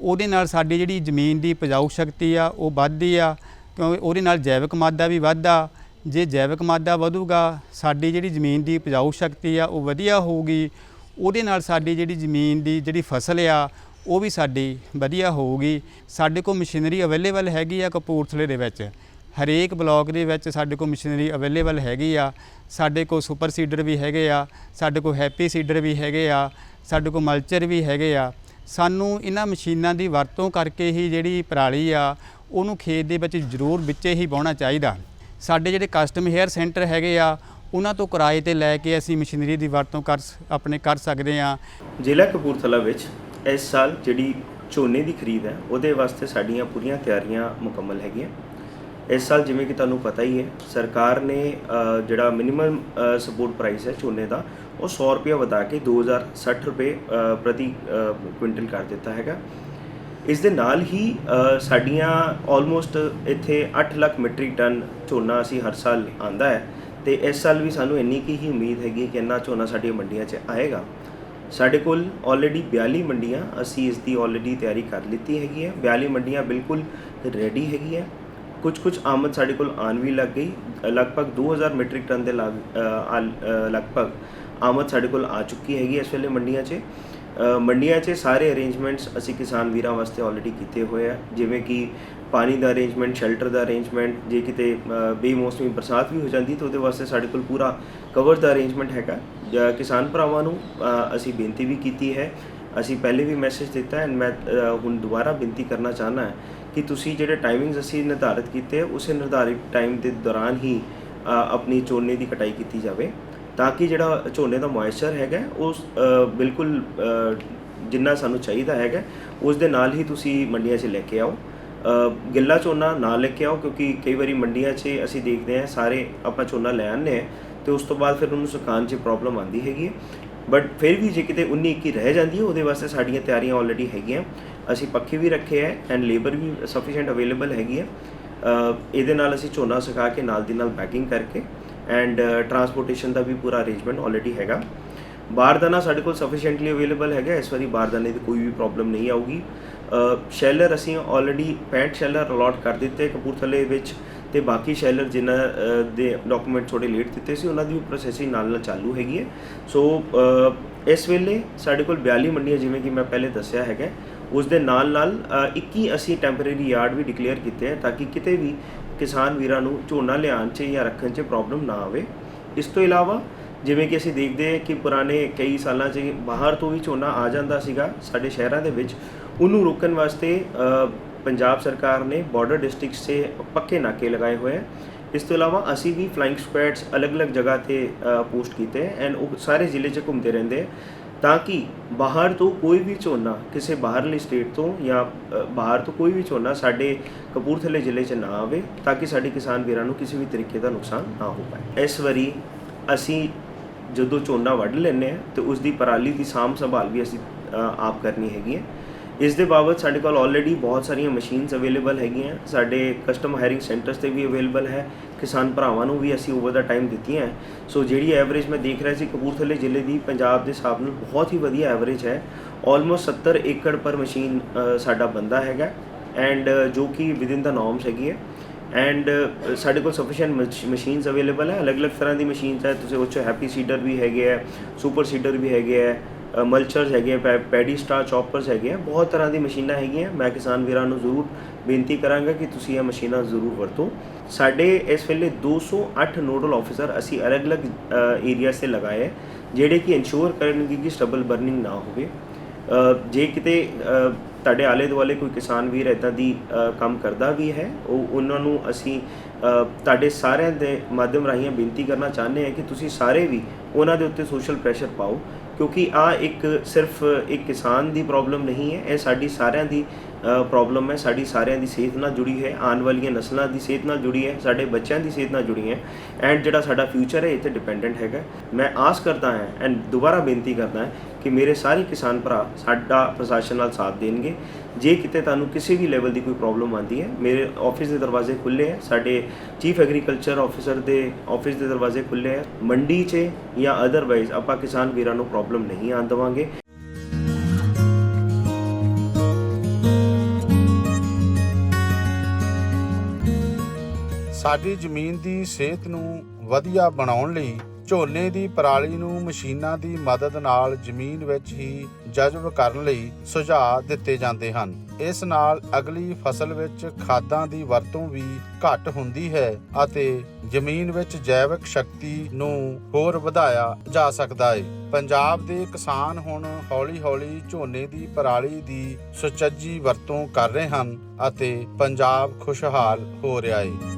ਉਹਦੇ ਨਾਲ ਸਾਡੀ ਜਿਹੜੀ ਜ਼ਮੀਨ ਦੀ ਉਪਜਾਊ ਸ਼ਕਤੀ ਆ, ਉਹ ਵੱਧਦੀ ਆ, ਕਿਉਂਕਿ ਉਹਦੇ ਨਾਲ ਜੈਵਿਕ ਮਾਦਾ ਵੀ ਵੱਧਦਾ ਜੇ ਜੈਵਿਕ ਮਾਦਾ ਵਧੂਗਾ, ਸਾਡੀ ਜਿਹੜੀ ਜ਼ਮੀਨ ਦੀ ਉਪਜਾਊ ਸ਼ਕਤੀ ਆ, ਉਹ ਵਧੀਆ ਹੋਊਗੀ, ਉਹਦੇ ਨਾਲ ਸਾਡੀ ਜਿਹੜੀ ਜ਼ਮੀਨ ਦੀ ਜਿਹੜੀ ਫਸਲ ਆ, ਉਹ ਵੀ ਸਾਡੀ ਵਧੀਆ ਹੋਊਗੀ। ਸਾਡੇ ਕੋਲ ਮਸ਼ੀਨਰੀ ਅਵੇਲੇਬਲ ਹੈਗੀ ਆ ਕਪੂਰਥਲੇ ਦੇ ਵਿੱਚ। ਹਰੇਕ ਬਲਾਕ ਦੇ ਵਿੱਚ ਸਾਡੇ ਕੋਲ ਮਸ਼ੀਨਰੀ ਅਵੇਲੇਬਲ ਹੈਗੀ ਆ। ਸਾਡੇ ਕੋਲ ਸੁਪਰ ਸੀਡਰ ਵੀ ਹੈਗੇ ਆ, ਸਾਡੇ ਕੋਲ ਹੈਪੀ ਸੀਡਰ ਵੀ ਹੈਗੇ ਆ, ਸਾਡੇ ਕੋਲ ਮਲਚਰ ਵੀ ਹੈਗੇ ਆ। ਸਾਨੂੰ ਇਹਨਾਂ ਮਸ਼ੀਨਾਂ ਦੀ ਵਰਤੋਂ ਕਰਕੇ ਹੀ ਜਿਹੜੀ ਪਰਾਲੀ ਆ, ਉਹਨੂੰ ਖੇਤ ਦੇ ਵਿੱਚ ਜ਼ਰੂਰ ਵਿੱਚੇ ਹੀ ਵਾਹੁਣਾ ਚਾਹੀਦਾ। ਸਾਡੇ ਜਿਹੜੇ ਕਸਟਮ ਹੇਅਰ ਸੈਂਟਰ ਹੈਗੇ ਆ, ਉਹਨਾਂ ਤੋਂ ਕਿਰਾਏ ਤੇ ਲੈ ਕੇ ਅਸੀਂ ਮਸ਼ੀਨਰੀ ਦੀ ਵਰਤੋਂ ਕਰ ਆਪਣੇ ਕਰ ਸਕਦੇ ਆ ਜ਼ਿਲ੍ਹਾ ਕਪੂਰਥਲਾ ਵਿੱਚ ਇਸ ਸਾਲ ਜਿਹੜੀ ਝੋਨੇ ਦੀ ਖਰੀਦ ਹੈ, ਉਹਦੇ ਵਾਸਤੇ ਸਾਡੀਆਂ ਪੂਰੀਆਂ ਤਿਆਰੀਆਂ ਮੁਕੰਮਲ ਹੈਗੀਆਂ। ਇਸ ਸਾਲ ਜਿਵੇਂ ਕਿ ਤੁਹਾਨੂੰ ਪਤਾ ਹੀ ਹੈ, ਸਰਕਾਰ ਨੇ ਜਿਹੜਾ ਮਿਨੀਮਮ ਸਪੋਰਟ ਪ੍ਰਾਈਸ ਹੈ ਝੋਨੇ ਦਾ, ਉਹ 100 ਰੁਪਏ ਵਧਾ ਕੇ 2060 ਰੁਪਏ ਪ੍ਰਤੀ ਕੁਇੰਟਲ ਕਰ ਦਿੱਤਾ ਹੈਗਾ। ਇਸ ਦੇ ਨਾਲ ਹੀ ਸਾਡੀਆਂ ਆਲਮੋਸਟ ਇੱਥੇ 8 ਲੱਖ ਮੈਟ੍ਰਿਕ ਟਨ ਝੋਨਾ ਅਸੀਂ ਹਰ ਸਾਲ ਆਂਦਾ ਹੈ। ਤੇ ਇਸ ਸਾਲ ਵੀ ਸਾਨੂੰ ਇੰਨੀ ਕੀ ਹੀ ਉਮੀਦ ਹੈਗੀ ਕਿ ਇੰਨਾ ਝੋਨਾ ਸਾਡੀਆਂ ਮੰਡੀਆਂ 'ਚ ਆਏਗਾ। ਸਾਡੇ ਕੋਲ ਆਲਰੇਡੀ 42 ਮੰਡੀਆਂ ਅਸੀਂ ਇਸ ਦੀ ਆਲਰੇਡੀ ਤਿਆਰੀ ਕਰ ਲਿੱਤੀ ਹੈਗੀ ਹੈ। 42 ਮੰਡੀਆਂ ਬਿਲਕੁਲ ਰੈਡੀ ਹੈਗੀ ਹੈ। ਕੁਝ ਕੁਝ ਆਮਦ ਸਾਡੇ ਕੋਲ ਆਉਣ ਵੀ ਲੱਗ ਗਈ। ਅ, ਲਗਭਗ 2000 ਮੀਟ੍ਰਿਕ ਟਨ ਦੇ ਲਾਗ ਅ, ਲਗਭਗ ਆਮਦ ਸਾਡੇ ਕੋਲ ਆ ਚੁੱਕੀ ਹੈਗੀ ਇਸ ਵੇਲੇ ਮੰਡੀਆਂ 'ਚ। ਮੰਡੀਆਂ 'ਚ ਸਾਰੇ ਅਰੇਂਜਮੈਂਟਸ ਅਸੀਂ ਕਿਸਾਨ ਵੀਰਾਂ ਵਾਸਤੇ ਆਲਰੇਡੀ ਕੀਤੇ ਹੋਏ ਆ, ਜਿਵੇਂ ਕਿ ਪਾਣੀ ਦਾ ਅਰੇਂਜਮੈਂਟ ਸ਼ੈਲਟਰ ਦਾ ਅਰੇਂਜਮੈਂਟ ਜੇ ਕਿਤੇ ਬੇਮੌਸਮੀ ਬਰਸਾਤ ਵੀ ਹੋ ਜਾਂਦੀ ਤਾਂ ਉਹਦੇ ਵਾਸਤੇ ਸਾਡੇ ਕੋਲ ਪੂਰਾ ਕਵਰ ਦਾ ਅਰੇਂਜਮੈਂਟ ਹੈਗਾ। ਕਿਸਾਨ ਭਰਾਵਾਂ ਨੂੰ ਅਸੀਂ ਬੇਨਤੀ ਵੀ ਕੀਤੀ ਹੈ। ਅਸੀਂ ਪਹਿਲੇ ਵੀ ਮੈਸੇਜ ਦਿੱਤਾ ਐਂਡ ਮੈਂ ਹੁਣ ਦੁਬਾਰਾ ਬੇਨਤੀ ਕਰਨਾ ਚਾਹਨਾ ਹੈ ਕਿ ਤੁਸੀਂ ਜਿਹੜੇ ਟਾਈਮਿੰਗਸ ਅਸੀਂ ਨਿਰਧਾਰਿਤ ਕੀਤੇ ਉਸੇ ਨਿਰਧਾਰਿਤ ਟਾਈਮ ਦੇ ਦੌਰਾਨ ਹੀ ਆਪਣੀ ਝੋਨੇ ਦੀ ਕਟਾਈ ਕੀਤੀ ਜਾਵੇ। ਤਾਂ ਕਿ ਜਿਹੜਾ ਝੋਨੇ ਦਾ ਮੋਇਸਚਰ ਹੈਗਾ ਉਹ ਬਿਲਕੁਲ ਜਿੰਨਾ ਸਾਨੂੰ ਚਾਹੀਦਾ ਹੈਗਾ, ਉਸ ਦੇ ਨਾਲ ਹੀ ਤੁਸੀਂ ਮੰਡੀਆਂ 'ਚ ਲੈ ਕੇ ਆਓ। ਗਿੱਲਾ ਝੋਨਾ ਨਾ ਲੈ ਕੇ ਆਓ, ਕਿਉਂਕਿ ਕਈ ਵਾਰੀ ਮੰਡੀਆਂ 'ਚ ਅਸੀਂ ਦੇਖਦੇ ਹਾਂ, ਸਾਰੇ ਆਪਾਂ ਝੋਨਾ ਲੈ ਆਉਂਦੇ ਹਾਂ, ਤੇ ਉਸ ਤੋਂ ਬਾਅਦ ਫਿਰ ਉਹਨੂੰ ਸੁਕਾਉਣ 'ਚ ਪ੍ਰੋਬਲਮ ਆਉਂਦੀ ਹੈਗੀ ਹੈ। ਬਟ ਫਿਰ ਵੀ ਜੇ ਕਿਤੇ 19 21 ਰਹਿ ਜਾਂਦੀ ਹੈ, ਉਹਦੇ ਵਾਸਤੇ ਸਾਡੀਆਂ ਤਿਆਰੀਆਂ ਆਲਰੇਡੀ ਹੈਗੀਆਂ। ਅਸੀਂ ਪੱਖੇ ਵੀ ਰੱਖੇ ਹੈ ਐਂਡ ਲੇਬਰ ਵੀ ਸਫੀਸ਼ੀਐਂਟ ਅਵੇਲੇਬਲ ਹੈਗੀ ਹੈ। ਇਹਦੇ ਨਾਲ ਅਸੀਂ ਝੋਨਾ ਸੁਕਾ ਕੇ ਨਾਲ ਦੀ ਨਾਲ ਪੈਕਿੰਗ ਕਰਕੇ ਐਂਡ ਟਰਾਂਸਪੋਰਟੇਸ਼ਨ uh, ਦਾ ਵੀ ਪੂਰਾ ਅਰੇਂਜਮੈਂਟ ਆਲਰੇਡੀ ਹੈਗਾ। ਬਾਰਦਾਨਾ ਸਾਡੇ ਕੋਲ ਸਫੀਸ਼ੀਐਂਟਲੀ ਅਵੇਲੇਬਲ ਹੈਗਾ ਇਸ ਵਾਰੀ ਬਾਰਦਾਨੇ ਦੀ ਕੋਈ ਵੀ ਪ੍ਰੋਬਲਮ ਨਹੀਂ ਆਊਗੀ। ਸ਼ੈਲਰ ਅਸੀਂ ਆਲਰੇਡੀ 65 ਸ਼ੈਲਰ ਅਲਾਟ ਕਰ ਦਿੱਤੇ ਕਪੂਰਥਲੇ ਵਿੱਚ ਤੇ ਬਾਕੀ ਸ਼ੈਲਰ ਜਿਨ੍ਹਾਂ ਦੇ ਡਾਕੂਮੈਂਟ ਥੋੜੇ ਲੇਟ ਦਿੱਤੇ ਸੀ ਉਹਨਾਂ ਦੀ ਵੀ ਪ੍ਰੋਸੈਸਿੰਗ ਨਾਲ ਨਾਲ ਚਾਲੂ ਹੈਗੀ ਹੈ। ਸੋ ਇਸ ਵੇਲੇ ਸਾਡੇ ਕੋਲ 42 ਮੰਡੀਆਂ ਜਿਵੇਂ ਕਿ ਮੈਂ ਪਹਿਲੇ ਦੱਸਿਆ ਹੈਗਾ ਉਸ ਦੇ ਨਾਲ ਨਾਲ ਅ, 21 ਅਸੀਂ ਟੈਂਪਰੇਰੀ ਯਾਰਡ ਵੀ ਡਿਕਲੇਅਰ ਕੀਤੇ ਹੈ ਤਾਂ ਕਿ ਕਿਤੇ ਵੀ ਕਿਸਾਨ ਵੀਰਾਂ ਨੂੰ ਝੋਨਾ ਲਿਆਉਣ 'ਚ ਜਾਂ ਰੱਖਣ 'ਚ ਪ੍ਰੋਬਲਮ ਨਾ ਆਵੇ। ਇਸ ਤੋਂ ਇਲਾਵਾ ਜਿਵੇਂ ਕਿ ਅਸੀਂ ਦੇਖਦੇ ਹਾਂ ਕਿ ਪੁਰਾਣੇ ਕਈ ਸਾਲਾਂ 'ਚ ਬਾਹਰ ਤੋਂ ਵੀ ਝੋਨਾ ਆ ਜਾਂਦਾ ਸੀਗਾ, ਸਾਡੇ ਸ਼ਹਿਰਾਂ ਦੇ ਵਿੱਚ, ਉਹਨੂੰ ਰੋਕਣ ਵਾਸਤੇ ਪੰਜਾਬ ਸਰਕਾਰ ਨੇ ਬਾਰਡਰ ਡਿਸਟ੍ਰਿਕਟਸ 'ਤੇ ਪੱਕੇ ਨਾਕੇ ਲਗਾਏ ਹੋਏ ਹੈ ਇਸ ਤੋਂ ਇਲਾਵਾ ਅਸੀਂ ਵੀ ਫਲਾਈਂਗ ਸਕੁਐਡਸ ਅਲੱਗ-ਅਲੱਗ ਜਗ੍ਹਾ ਤੇ ਪੋਸਟ ਕੀਤੇ ਐਂਡ ਉਹ ਸਾਰੇ ਜ਼ਿਲ੍ਹੇ 'ਚ ਘੁੰਮਦੇ ਰਹਿੰਦੇ ਹੈ ਤਾਂ ਕਿ ਬਾਹਰ ਤੋਂ ਕੋਈ ਵੀ ਝੋਨਾ ਕਿਸੇ ਬਾਹਰਲੀ ਸਟੇਟ ਤੋਂ ਜਾਂ ਬਾਹਰ ਤੋਂ ਕੋਈ ਵੀ ਝੋਨਾ ਸਾਡੇ ਕਪੂਰਥਲੇ ਜ਼ਿਲ੍ਹੇ 'ਚ ਨਾ ਆਵੇ, ਤਾਂ ਕਿ ਸਾਡੇ ਕਿਸਾਨ ਵੀਰਾਂ ਨੂੰ ਕਿਸੇ ਵੀ ਤਰੀਕੇ ਦਾ ਨੁਕਸਾਨ ਨਾ ਹੋ ਪਾਏ। ਇਸ ਵਾਰੀ ਅਸੀਂ ਜਦੋਂ ਝੋਨਾ ਵੱਢ ਲੈਂਦੇ ਹਾਂ, ਤੇ ਉਸ ਦੀ ਪਰਾਲੀ ਦੀ ਸਾਂਭ ਸੰਭਾਲ ਵੀ ਅਸੀਂ ਆਪ ਕਰਨੀ ਹੈਗੀ ਹੈ। ਇਸ ਦੇ ਬਾਬਤ ਸਾਡੇ ਕੋਲ ਆਲਰੇਡੀ ਬਹੁਤ ਸਾਰੀਆਂ ਮਸ਼ੀਨਸ ਅਵੇਲੇਬਲ ਹੈਗੀਆਂ। ਸਾਡੇ ਕਸਟਮ ਹਾਇਰਿੰਗ ਸੈਂਟਰਸ ਤੇ ਵੀ ਅਵੇਲੇਬਲ ਹੈ। ਕਿਸਾਨ ਭਰਾਵਾਂ ਨੂੰ ਵੀ ਅਸੀਂ ਓਵਰ ਦਾ ਟਾਈਮ ਦਿੱਤੀਆਂ ਹੈ। ਸੋ ਜਿਹੜੀ ਐਵਰੇਜ ਮੈਂ ਦੇਖ ਰਿਹਾ ਸੀ, ਕਪੂਰਥਲੇ ਜ਼ਿਲ੍ਹੇ ਦੀ, ਪੰਜਾਬ ਦੇ ਹਿਸਾਬ ਨਾਲ ਬਹੁਤ ਹੀ ਵਧੀਆ ਐਵਰੇਜ ਹੈ। ਆਲਮੋਸਟ 70 ਏਕੜ ਪਰ ਮਸ਼ੀਨ ਸਾਡਾ ਬੰਦਾ ਹੈਗਾ। ਐਂਡ ਜੋ ਕਿ ਵਿਦਿਨ ਦਾ ਨੋਰਮਸ ਹੈਗੀ ਹੈ। ਐਂਡ ਸਾਡੇ ਕੋਲ ਸਫੀਸ਼ੀਐਂਟ ਮਸ਼ੀਨਸ ਅਵੇਲੇਬਲ ਹੈ। ਅਲੱਗ-ਅਲੱਗ ਤਰ੍ਹਾਂ ਦੀ ਮਸ਼ੀਨਸ ਹੈ। ਤੁਸੀਂ ਉਹ 'ਚ ਹੈਪੀ ਸੀਡਰ ਵੀ ਹੈਗੇ ਹੈ ਸੁਪਰ ਸੀਡਰ ਵੀ ਹੈਗੇ ਹੈ। ਮਲਚਰਸ ਹੈਗੇ ਆ, ਪੈ- ਪੈਡੀ ਸਟਾਰ ਚੌਪਰਸ ਹੈਗੇ ਆ, ਬਹੁਤ ਤਰ੍ਹਾਂ ਦੀ ਮਸ਼ੀਨਾਂ ਹੈਗੀਆਂ। ਮੈਂ ਕਿਸਾਨ ਵੀਰਾਂ ਨੂੰ ਜ਼ਰੂਰ ਬੇਨਤੀ ਕਰਾਂਗਾ ਕਿ ਤੁਸੀਂ ਇਹ ਮਸ਼ੀਨਾਂ ਜ਼ਰੂਰ ਵਰਤੋ। ਸਾਡੇ ਇਸ ਵੇਲੇ 208 ਨੋਡਲ ਆਫੀਸਰ ਅਸੀਂ ਅਲੱਗ-ਅਲੱਗ ਏਰੀਆਸ ਤੇ ਲਗਾਏ ਹੈ ਜਿਹੜੇ ਕਿ ਇਨਸ਼ੋਰ ਕਰਨਗੇ ਕਿ ਸਟਬਲ ਬਰਨਿੰਗ ਨਾ ਹੋਵੇ। ਜੇ ਕਿਤੇ ਤੁਹਾਡੇ ਆਲੇ ਦੁਆਲੇ ਕੋਈ ਕਿਸਾਨ ਵੀਰ ਇਦਾਂ ਦੀ ਕੰਮ ਕਰਦਾ ਵੀ ਹੈ, ਉਹ, ਉਹਨਾਂ ਨੂੰ ਅਸੀਂ ਤੁਹਾਡੇ ਸਾਰਿਆਂ ਦੇ ਮਾਧਿਅਮ ਰਾਹੀਂ ਬੇਨਤੀ ਕਰਨਾ ਚਾਹੁੰਦੇ ਹਾਂ ਕਿ ਤੁਸੀਂ ਸਾਰੇ ਵੀ ਉਹਨਾਂ ਦੇ ਉੱਤੇ ਸੋਸ਼ਲ ਪ੍ਰੈਸ਼ਰ ਪਾਓ। ਕਿਉਂਕਿ ਆ ਇੱਕ ਸਿਰਫ ਇੱਕ ਕਿਸਾਨ ਦੀ ਪ੍ਰੋਬਲਮ ਨਹੀਂ ਹੈ ਇਹ ਸਾਡੀ ਸਾਰਿਆਂ ਦੀ ਪ੍ਰੋਬਲਮ ਹੈ, ਸਾਡੀ ਸਾਰਿਆਂ ਦੀ ਸਿਹਤ ਨਾਲ ਜੁੜੀ ਹੈ, ਆਉਣ ਵਾਲੀਆਂ ਨਸਲਾਂ ਦੀ ਸਿਹਤ ਨਾਲ ਜੁੜੀ ਹੈ, ਸਾਡੇ ਬੱਚਿਆਂ ਦੀ ਸਿਹਤ ਨਾਲ ਜੁੜੀ ਹੈ ਐਂਡ ਜਿਹੜਾ ਸਾਡਾ ਫਿਊਚਰ ਹੈ, ਇਹ ਤੇ ਡਿਪੈਂਡੈਂਟ ਹੈਗਾ। ਮੈਂ ਆਸ ਕਰਦਾ ਹਾਂ ਐਂਡ ਦੁਬਾਰਾ ਬੇਨਤੀ ਕਰਦਾ ਹਾਂ ਕਿ ਮੇਰੇ ਸਾਰੇ ਕਿਸਾਨ ਭਰਾ ਸਾਡਾ ਪ੍ਰਸ਼ਾਸਨ ਨਾਲ ਸਾਥ ਦੇਣਗੇ। ਜੇ ਕਿਤੇ ਤੁਹਾਨੂੰ ਕਿਸੇ ਵੀ ਲੈਵਲ ਦੀ ਕੋਈ ਪ੍ਰੋਬਲਮ ਆਉਂਦੀ ਹੈ, ਮੇਰੇ ਆਫਿਸ ਦੇ ਦਰਵਾਜ਼ੇ ਖੁੱਲੇ ਹੈ, ਸਾਡੇ ਚੀਫ ਐਗਰੀਕਲਚਰ ਆਫੀਸਰ ਦੇ ਆਫਿਸ ਦੇ ਦਰਵਾਜ਼ੇ ਖੁੱਲੇ ਹੈ, ਮੰਡੀ 'ਚ ਜਾਂ ਅਦਰਵਾਈਜ਼ ਆਪਾਂ ਕਿਸਾਨ ਵੀਰਾਂ ਨੂੰ ਪ੍ਰੋਬਲਮ ਨਹੀਂ ਆਉਣ ਦੇਵਾਂਗੇ। ਸਾਡੀ ਜ਼ਮੀਨ ਦੀ ਸਿਹਤ ਨੂੰ ਵਧੀਆ ਬਣਾਉਣ ਲਈ ਝੋਨੇ ਦੀ ਪਰਾਲੀ ਨੂੰ ਮਸ਼ੀਨਾਂ ਦੀ ਮਦਦ ਨਾਲ ਜ਼ਮੀਨ ਵਿੱਚ ਹੀ ਜਜ਼ਬ ਕਰਨ ਲਈ ਸੁਝਾਅ ਦਿੱਤੇ ਜਾਂਦੇ ਹਨ। ਇਸ ਨਾਲ ਅਗਲੀ ਫਸਲ ਵਿੱਚ ਖਾਦਾਂ ਦੀ ਵਰਤੋਂ ਵੀ ਘੱਟ ਹੁੰਦੀ ਹੈ ਅਤੇ ਜ਼ਮੀਨ ਵਿੱਚ ਜੈਵਿਕ ਸ਼ਕਤੀ ਨੂੰ ਹੋਰ ਵਧਾਇਆ ਜਾ ਸਕਦਾ ਹੈ। ਪੰਜਾਬ ਦੇ ਕਿਸਾਨ ਹੁਣ ਹੌਲੀ-ਹੌਲੀ ਝੋਨੇ ਦੀ ਪਰਾਲੀ ਦੀ ਸੁਚੱਜੀ ਵਰਤੋਂ ਕਰ ਰਹੇ ਹਨ ਅਤੇ ਪੰਜਾਬ ਖੁਸ਼ਹਾਲ ਹੋ ਰਿਹਾ ਹੈ।